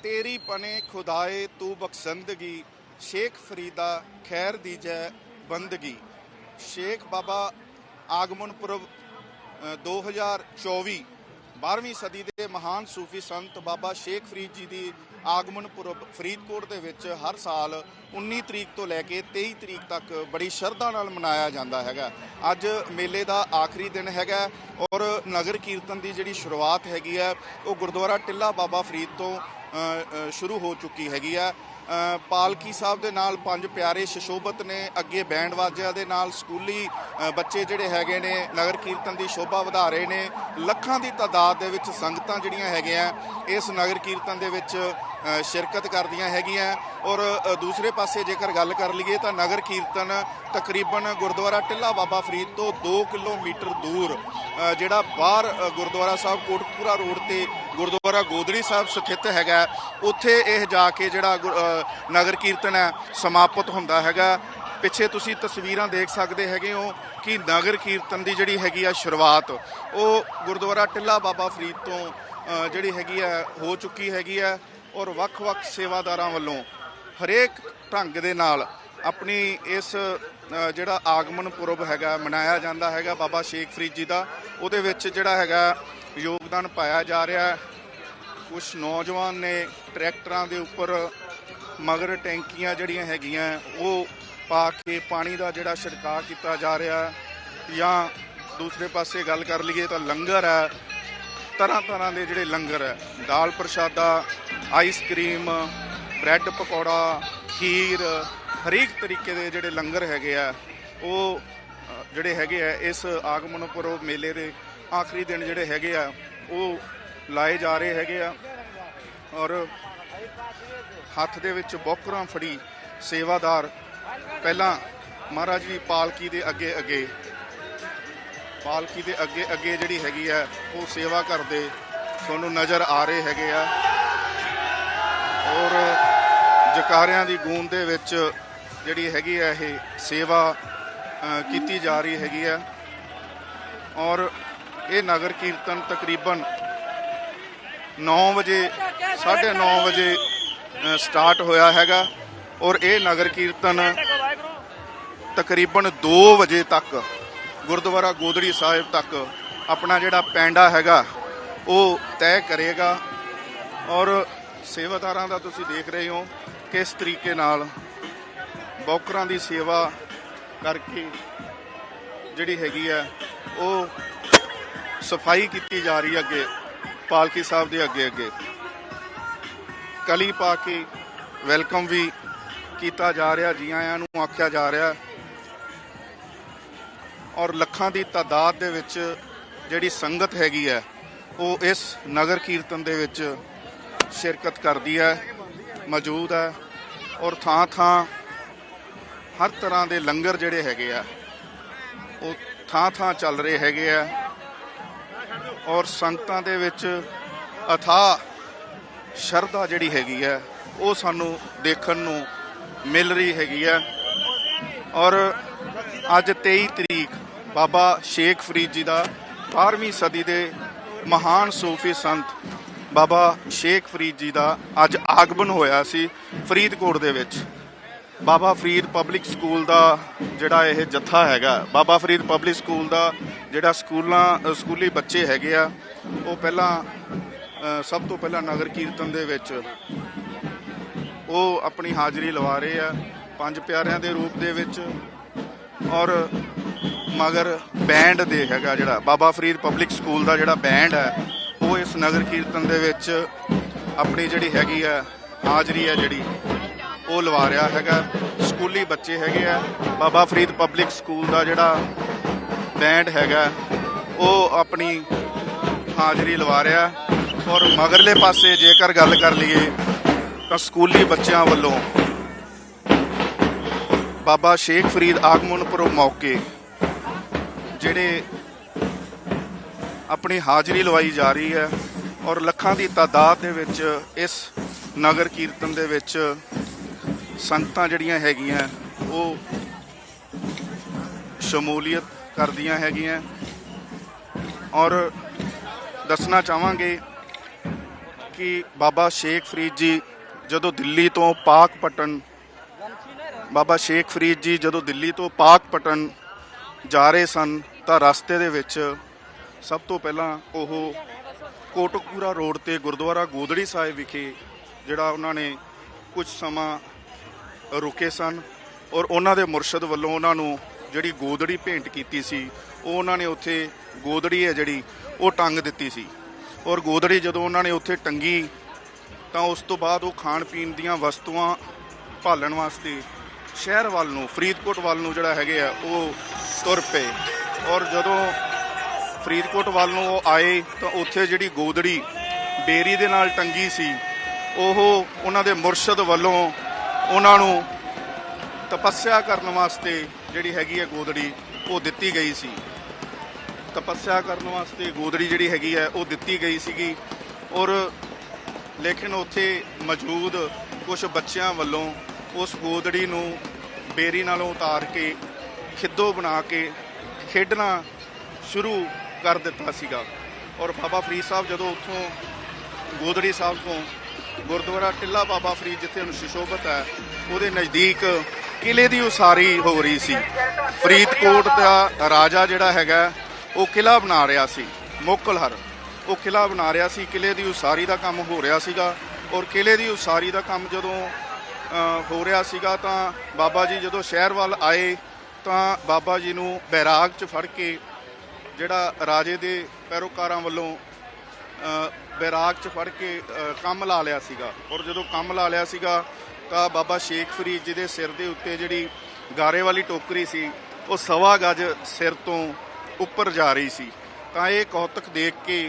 ਤੇਰੀ ਪਨੇ ਖੁਦਾਏ ਤੂੰ ਬਖਸ਼ੰਦਗੀ। ਸ਼ੇਖ ਫਰੀਦਾ ਖੈਰ ਦੀ ਜੈ ਬੰਦਗੀ। ਸ਼ੇਖ ਬਾਬਾ ਆਗਮਨ ਪੁਰਬ ਅ, 2024 12ਵੀਂ ਸਦੀ ਦੇ ਮਹਾਨ ਸੂਫੀ ਸੰਤ ਬਾਬਾ ਸ਼ੇਖ ਫਰੀਦ ਜੀ ਦੀ ਆਗਮਨ ਪੁਰਬ ਫਰੀਦਕੋਟ ਦੇ ਵਿੱਚ ਹਰ ਸਾਲ 19 ਤਰੀਕ ਤੋਂ ਲੈ ਕੇ 23 ਤਰੀਕ ਤੱਕ ਬੜੀ ਸ਼ਰਧਾ ਨਾਲ ਮਨਾਇਆ ਜਾਂਦਾ ਹੈਗਾ। ਅੱਜ ਮੇਲੇ ਦਾ ਆਖਰੀ ਦਿਨ ਹੈਗਾ ਔਰ ਨਗਰ ਕੀਰਤਨ ਦੀ ਜਿਹੜੀ ਸ਼ੁਰੂਆਤ ਹੈਗੀ ਹੈ ਉਹ ਗੁਰਦੁਆਰਾ ਟਿੱਲਾ ਬਾਬਾ ਫਰੀਦ ਤੋਂ ਸ਼ੁਰੂ ਹੋ ਚੁੱਕੀ ਹੈਗੀ ਆ। ਪਾਲਕੀ ਸਾਹਿਬ ਦੇ ਨਾਲ ਪੰਜ ਪਿਆਰੇ ਸ਼ਸ਼ੋਭਤ ਨੇ ਅੱਗੇ ਬੈਂਡ ਵਾਜਿਆਂ ਦੇ ਨਾਲ ਸਕੂਲੀ ਬੱਚੇ ਜਿਹੜੇ ਹੈਗੇ ਨੇ, ਨਗਰ ਕੀਰਤਨ ਦੀ ਸ਼ੋਭਾ ਵਧਾ ਰਹੇ ਨੇ। ਲੱਖਾਂ ਦੀ ਤਾਦਾਦ ਦੇ ਵਿੱਚ ਸੰਗਤਾਂ ਜਿਹੜੀਆਂ ਹੈਗੀਆਂ, ਇਸ ਨਗਰ ਕੀਰਤਨ ਦੇ ਵਿੱਚ ਸ਼ਿਰਕਤ ਕਰਦੀਆਂ ਹੈਗੀਆਂ। ਔਰ ਦੂਸਰੇ ਪਾਸੇ ਜੇਕਰ ਗੱਲ ਕਰ ਲਈਏ ਤਾਂ ਨਗਰ ਕੀਰਤਨ ਤਕਰੀਬਨ ਗੁਰਦੁਆਰਾ ਟਿੱਲਾ ਬਾਬਾ ਫਰੀਦ ਤੋਂ 2 ਕਿਲੋਮੀਟਰ ਦੂਰ ਜਿਹੜਾ ਬਾਹਰ ਗੁਰਦੁਆਰਾ ਸਾਹਿਬ ਕੋਟਕਪੂਰਾ ਰੋਡ ਤੇ ਗੁਰਦੁਆਰਾ ਗੋਦੜੀ ਸਾਹਿਬ ਸਥਿਤ ਹੈਗਾ। ਉੱਥੇ ਇਹ ਜਾ ਕੇ ਜਿਹੜਾ ਗੁਰ- ਨਗਰ ਕੀਰਤਨ ਹੈ, ਸਮਾਪਤ ਹੁੰਦਾ ਹੈਗਾ। ਪਿੱਛੇ ਤੁਸੀਂ ਤਸਵੀਰਾਂ ਦੇਖ ਸਕਦੇ ਹੈਗੇ ਹੋ ਕਿ ਨਗਰ ਕੀਰਤਨ ਦੀ ਜਿਹੜੀ ਹੈਗੀ ਆ ਸ਼ੁਰੂਆਤ, ਉਹ ਗੁਰਦੁਆਰਾ ਟਿੱਲਾ ਬਾਬਾ ਫਰੀਦ ਤੋਂ ਜਿਹੜੀ ਹੈਗੀ ਆ, ਹੋ ਚੁੱਕੀ ਹੈਗੀ ਆ ਔਰ ਵੱਖ-ਵੱਖ ਸੇਵਾਦਾਰਾਂ ਵੱਲੋਂ ਹਰੇਕ ਢੰਗ ਦੇ ਨਾਲ ਆਪਣੀ ਇਸ ਜਿਹੜਾ ਆਗਮਨ ਪੁਰਬ ਹੈਗਾ, ਮਨਾਇਆ ਜਾਂਦਾ ਹੈਗਾ ਬਾਬਾ ਸ਼ੇਖ ਫਰੀਦ ਜੀ ਦਾ। ਉਹਦੇ ਵਿੱਚ ਜਿਹੜਾ ਹੈਗਾ ਯੋਗਦਾਨ ਪਾਇਆ ਜਾ ਰਿਹਾ ਹੈ। ਕੁਝ ਨੌਜਵਾਨ ਨੇ ਟਰੈਕਟਰਾਂ ਦੇ ਉੱਪਰ ਮਗਰ ਟੈਂਕੀਆਂ ਜਿਹੜੀਆਂ ਹੈਗੀਆਂ, ਉਹ ਪਾ ਕੇ ਪਾਣੀ ਦਾ ਜਿਹੜਾ ਛਿੜਕਾਅ ਕੀਤਾ ਜਾ ਰਿਹਾ ਹੈ। ਜਾਂ ਦੂਸਰੇ ਪਾਸੇ ਗੱਲ ਕਰ ਲਈਏ ਤਾਂ ਲੰਗਰ ਹੈ। ਤਰ੍ਹਾਂ ਤਰ੍ਹਾਂ ਦੇ ਜਿਹੜੇ ਲੰਗਰ ਹੈ। ਦਾਲ ਪ੍ਰਸ਼ਾਦਾ ਆਈਸਕ੍ਰੀਮ ਬ੍ਰੈਡ ਪਕੌੜਾ, ਖੀਰ, ਹਰੇਕ ਤਰੀਕੇ ਦੇ ਜਿਹੜੇ ਲੰਗਰ ਹੈਗੇ ਆ, ਉਹ ਜਿਹੜੇ ਹੈਗੇ ਆ ਇਸ ਆਗਮਨ ਪੁਰਬ ਮੇਲੇ ਦੇ ਆਖਰੀ ਦਿਨ ਜਿਹੜੇ ਹੈਗੇ ਆ, ਉਹ ਲਾਏ ਜਾ ਰਹੇ ਹੈਗੇ ਆ ਔਰ ਹੱਥ ਦੇ ਵਿੱਚ ਬੋਕਰਾਂ ਫੜੀ ਸੇਵਾਦਾਰ ਪਹਿਲਾਂ ਮਹਾਰਾਜ ਜੀ ਪਾਲਕੀ ਦੇ ਅੱਗੇ ਅੱਗੇ, ਪਾਲਕੀ ਦੇ ਅੱਗੇ ਅੱਗੇ ਜਿਹੜੀ ਹੈਗੀ ਆ, ਉਹ ਸੇਵਾ ਕਰਦੇ ਤੁਹਾਨੂੰ ਨਜ਼ਰ ਆ ਰਹੇ ਹੈਗੇ ਆ ਔਰ ਜਕਾਰਿਆਂ ਦੀ ਗੂੰਜ ਦੇ ਵਿੱਚ ਜਿਹੜੀ ਹੈਗੀ ਆ, ਇਹ ਸੇਵਾ ਕੀਤੀ ਜਾ ਰਹੀ ਹੈਗੀ ਆ ਔਰ ਇਹ ਨਗਰ ਕੀਰਤਨ ਤਕਰੀਬਨ 9 ਵਜੇ 9:30 ਵਜੇ ਸਟਾਰਟ ਹੋਇਆ ਹੈਗਾ ਔਰ ਇਹ ਨਗਰ ਕੀਰਤਨ ਤਕਰੀਬਨ 2 ਵਜੇ ਤੱਕ, ਗੁਰਦੁਆਰਾ ਗੋਦੜੀ ਸਾਹਿਬ ਤੱਕ ਆਪਣਾ ਜਿਹੜਾ ਪੈਂਡਾ ਹੈਗਾ, ਉਹ ਤੈਅ ਕਰੇਗਾ ਔਰ ਸੇਵਾਦਾਰਾਂ ਦਾ ਤੁਸੀਂ ਦੇਖ ਰਹੇ ਹੋ ਕਿਸ ਤਰੀਕੇ ਨਾਲ ਬੌਕਰਾਂ ਦੀ ਸੇਵਾ ਕਰਕੇ ਜਿਹੜੀ ਹੈਗੀ ਆ ਉਹ ਸਫ਼ਾਈ ਕੀਤੀ ਜਾ ਰਹੀ ਹੈ ਅੱਗੇ, ਪਾਲਕੀ ਸਾਹਿਬ ਦੇ ਅੱਗੇ ਅੱਗੇ। ਕਲੀ ਪਾ ਕੇ ਵੈਲਕਮ ਵੀ ਕੀਤਾ ਜਾ ਰਿਹਾ ਜੀ ਆਇਆਂ ਨੂੰ ਆਖਿਆ ਜਾ ਰਿਹਾ। ਔਰ ਲੱਖਾਂ ਦੀ ਤਾਦਾਦ ਦੇ ਵਿੱਚ ਜਿਹੜੀ ਸੰਗਤ ਹੈਗੀ ਹੈ, ਉਹ ਇਸ ਨਗਰ ਕੀਰਤਨ ਦੇ ਵਿੱਚ ਸ਼ਿਰਕਤ ਕਰਦੀ ਹੈ, ਮੌਜੂਦ ਹੈ। ਔਰ ਥਾਂ ਥਾਂ ਹਰ ਤਰ੍ਹਾਂ ਦੇ ਲੰਗਰ ਜਿਹੜੇ ਹੈਗੇ ਆ, ਉਹ ਥਾਂ ਥਾਂ ਚੱਲ ਰਹੇ ਹੈਗੇ ਆ। ਔਰ ਸੰਗਤਾਂ ਦੇ ਵਿੱਚ ਅਥਾ ਸ਼ਰਧਾ ਜਿਹੜੀ ਹੈਗੀ ਹੈ, ਉਹ ਸਾਨੂੰ ਦੇਖਣ ਨੂੰ ਮਿਲ ਰਹੀ ਹੈਗੀ ਹੈ। ਔਰ ਅੱਜ 23 ਤਰੀਕ ਬਾਬਾ ਸ਼ੇਖ ਫਰੀਦ ਜੀ ਦਾ 12ਵੀਂ ਸਦੀ ਦੇ ਮਹਾਨ ਸੂਫੀ ਸੰਤ ਬਾਬਾ ਸ਼ੇਖ ਫਰੀਦ ਜੀ ਦਾ ਅੱਜ ਆਗਮਨ ਹੋਇਆ ਸੀ ਫਰੀਦਕੋਟ ਦੇ ਵਿੱਚ। ਬਾਬਾ ਫਰੀਦ ਪਬਲਿਕ ਸਕੂਲ ਦਾ ਜਿਹੜਾ ਇਹ ਜੱਥਾ ਹੈਗਾ, ਬਾਬਾ ਫਰੀਦ ਪਬਲਿਕ ਸਕੂਲ ਦਾ ਜਿਹੜਾ ਸਕੂਲਾਂ ਸਕੂਲੀ ਬੱਚੇ ਹੈਗੇ ਆ, ਉਹ ਪਹਿਲਾਂ ਸਭ ਤੋਂ ਪਹਿਲਾਂ ਨਗਰ ਕੀਰਤਨ ਦੇ ਵਿੱਚ ਉਹ ਆਪਣੀ ਹਾਜ਼ਰੀ ਲਵਾ ਰਹੇ ਆ, ਪੰਜ ਪਿਆਰਿਆਂ ਦੇ ਰੂਪ ਦੇ ਵਿੱਚ ਔਰ ਮਗਰ ਬੈਂਡ ਦੇ ਹੈਗਾ ਜਿਹੜਾ, ਬਾਬਾ ਫਰੀਦ ਪਬਲਿਕ ਸਕੂਲ ਦਾ ਜਿਹੜਾ ਬੈਂਡ ਹੈ, ਉਹ ਇਸ ਨਗਰ ਕੀਰਤਨ ਦੇ ਵਿੱਚ ਆਪਣੀ ਜਿਹੜੀ ਹੈਗੀ ਆ, ਹਾਜ਼ਰੀ ਹੈ ਜਿਹੜੀ, ਉਹ ਲਵਾ ਰਿਹਾ ਹੈਗਾ। ਸਕੂਲੀ ਬੱਚੇ ਹੈਗੇ ਆ, ਬਾਬਾ ਫਰੀਦ ਪਬਲਿਕ ਸਕੂਲ ਦਾ ਜਿਹੜਾ ਬੈਂਡ ਹੈਗਾ, ਉਹ ਆਪਣੀ ਹਾਜ਼ਰੀ ਲਵਾ ਰਿਹਾ ਔਰ ਮਗਰਲੇ ਪਾਸੇ ਜੇਕਰ ਗੱਲ ਕਰ ਲਈਏ ਤਾਂ ਸਕੂਲੀ ਬੱਚਿਆਂ ਵੱਲੋਂ ਬਾਬਾ ਸ਼ੇਖ ਫਰੀਦ ਆਗਮਨ ਪੁਰਬ ਮੌਕੇ ਜਿਹੜੇ ਆਪਣੀ ਹਾਜ਼ਰੀ ਲਵਾਈ ਜਾ ਰਹੀ ਹੈ ਔਰ ਲੱਖਾਂ ਦੀ ਤਾਦਾਦ ਦੇ ਵਿੱਚ ਇਸ ਨਗਰ ਕੀਰਤਨ ਦੇ ਵਿੱਚ ਸੰਗਤਾਂ ਜਿਹੜੀਆਂ ਹੈਗੀਆਂ, ਉਹ ਸ਼ਮੂਲੀਅਤ ਕਰਦੀਆਂ ਹੈਗੀਆਂ। ਔਰ ਦੱਸਣਾ ਚਾਹਾਂਗੇ ਕਿ ਬਾਬਾ ਸ਼ੇਖ ਫਰੀਦ ਜੀ ਜਦੋਂ ਦਿੱਲੀ ਤੋਂ ਪਾਕ ਪਾਕਪਟਨ ਬਾਬਾ ਸ਼ੇਖ ਫਰੀਦ ਜੀ ਜਦੋਂ ਦਿੱਲੀ ਤੋਂ ਪਾਕ ਪਾਕਪਟਨ ਜਾ ਰਹੇ ਸਨ ਤਾਂ ਰਸਤੇ ਦੇ ਵਿੱਚ ਸਭ ਤੋਂ ਪਹਿਲਾਂ ਉਹ ਕੋਟਕਪੂਰਾ ਰੋਡ ਤੇ ਗੁਰਦੁਆਰਾ ਗੋਦੜੀ ਸਾਹਿਬ ਵਿਖੇ ਜਿਹੜਾ ਉਹਨਾਂ ਨੇ ਕੁਝ ਸਮਾਂ ਰੁਕੇ ਸਨ ਔਰ ਉਹਨਾਂ ਦੇ ਮੁਰਸ਼ਦ ਵੱਲੋਂ ਉਹਨਾਂ ਨੂੰ ਜਿਹੜੀ ਗੋਦੜੀ ਭੇਂਟ ਕੀਤੀ ਸੀ, ਉਹ ਉਹਨਾਂ ਨੇ ਉੱਥੇ ਗੋਦੜੀ ਹੈ ਜਿਹੜੀ, ਉਹ ਟੰਗ ਦਿੱਤੀ ਸੀ। ਔਰ ਗੋਦੜੀ ਜਦੋਂ ਉਹਨਾਂ ਨੇ ਉੱਥੇ ਟੰਗੀ, ਤਾਂ ਉਸ ਤੋਂ ਬਾਅਦ ਉਹ ਖਾਣ ਪੀਣ ਦੀਆਂ ਵਸਤੂਆਂ ਭਾਲਣ ਵਾਸਤੇ ਸ਼ਹਿਰ ਵੱਲ ਨੂੰ, ਫਰੀਦਕੋਟ ਵੱਲ ਨੂੰ ਜਿਹੜਾ ਹੈਗੇ ਆ, ਉਹ ਤੁਰ ਪਏ। ਔਰ ਜਦੋਂ ਫਰੀਦਕੋਟ ਵੱਲ ਨੂੰ ਉਹ ਆਏ, ਤਾਂ ਉੱਥੇ ਜਿਹੜੀ ਗੋਦੜੀ ਬੇਰੀ ਦੇ ਨਾਲ ਟੰਗੀ ਸੀ, ਉਹ ਉਹਨਾਂ ਦੇ ਮੁਰਸ਼ਦ ਵੱਲੋਂ ਉਹਨਾਂ ਨੂੰ ਤਪੱਸਿਆ ਕਰਨ ਵਾਸਤੇ ਜਿਹੜੀ ਹੈਗੀ ਹੈ ਗੋਦੜੀ, ਉਹ ਦਿੱਤੀ ਗਈ ਸੀ। ਤਪੱਸਿਆ ਕਰਨ ਵਾਸਤੇ ਗੋਦੜੀ ਜਿਹੜੀ ਹੈਗੀ ਹੈ, ਉਹ ਦਿੱਤੀ ਗਈ ਸੀਗੀ। ਔਰ ਲੇਕਿਨ ਉੱਥੇ ਮੌਜੂਦ ਕੁਝ ਬੱਚਿਆਂ ਵੱਲੋਂ ਉਸ ਗੋਦੜੀ ਨੂੰ ਬੇਰੀ ਨਾਲੋਂ ਉਤਾਰ ਕੇ, ਖਿੱਦੋ ਬਣਾ ਕੇ ਖੇਡਣਾ ਸ਼ੁਰੂ ਕਰ ਦਿੱਤਾ ਸੀਗਾ। ਔਰ ਬਾਬਾ ਫਰੀਦ ਸਾਹਿਬ ਜਦੋਂ ਉੱਥੋਂ ਗੋਦੜੀ ਸਾਹਿਬ ਤੋਂ ਗੁਰਦੁਆਰਾ ਟਿੱਲਾ ਬਾਬਾ ਫਰੀਦ, ਜਿੱਥੇ ਹੁਣ ਸੁਸ਼ੋਭਿਤ ਹੈ, ਉਹਦੇ ਨਜ਼ਦੀਕ ਕਿਲੇ ਦੀ ਉਸਾਰੀ ਹੋ ਰਹੀ ਸੀ। ਫਰੀਦਕੋਟ ਦਾ ਰਾਜਾ ਜਿਹੜਾ ਹੈਗਾ, ਉਹ ਕਿਲਾ ਬਣਾ ਰਿਹਾ ਸੀ। ਮੋਕਲਹਰ ਉਹ ਕਿਲਾ ਬਣਾ ਰਿਹਾ ਸੀ। ਕਿਲੇ ਦੀ ਉਸਾਰੀ ਦਾ ਕੰਮ ਹੋ ਰਿਹਾ ਸੀਗਾ ਔਰ ਕਿਲੇ ਦੀ ਉਸਾਰੀ ਦਾ ਕੰਮ ਜਦੋਂ ਹੋ ਰਿਹਾ ਸੀਗਾ ਤਾਂ ਬਾਬਾ ਜੀ ਜਦੋਂ ਸ਼ਹਿਰ ਵੱਲ ਆਏ ਤਾਂ ਬਾਬਾ ਜੀ ਨੂੰ ਬੈਰਾਗ 'ਚ ਫੜ ਕੇ ਜਿਹੜਾ ਰਾਜੇ ਦੇ ਪੈਰੋਕਾਰਾਂ ਵੱਲੋਂ ਬੈਰਾਗ 'ਚ ਫੜ ਕੇ ਕੰਮ ਲਾ ਲਿਆ ਸੀਗਾ। ਔਰ ਜਦੋਂ ਕੰਮ ਲਾ ਲਿਆ ਸੀਗਾ ਤਾਂ ਬਾਬਾ ਸ਼ੇਖ ਫਰੀਦ ਜੀ ਦੇ ਸਿਰ ਦੇ ਉੱਤੇ ਜਿਹੜੀ ਗਾਰੇ ਵਾਲੀ ਟੋਕਰੀ ਸੀ ਉਹ ਸਵਾ ਗਜ ਸਿਰ ਤੋਂ ਉੱਪਰ ਜਾ ਰਹੀ ਸੀ। ਤਾਂ ਇਹ ਕੌਤਕ ਦੇਖ ਕੇ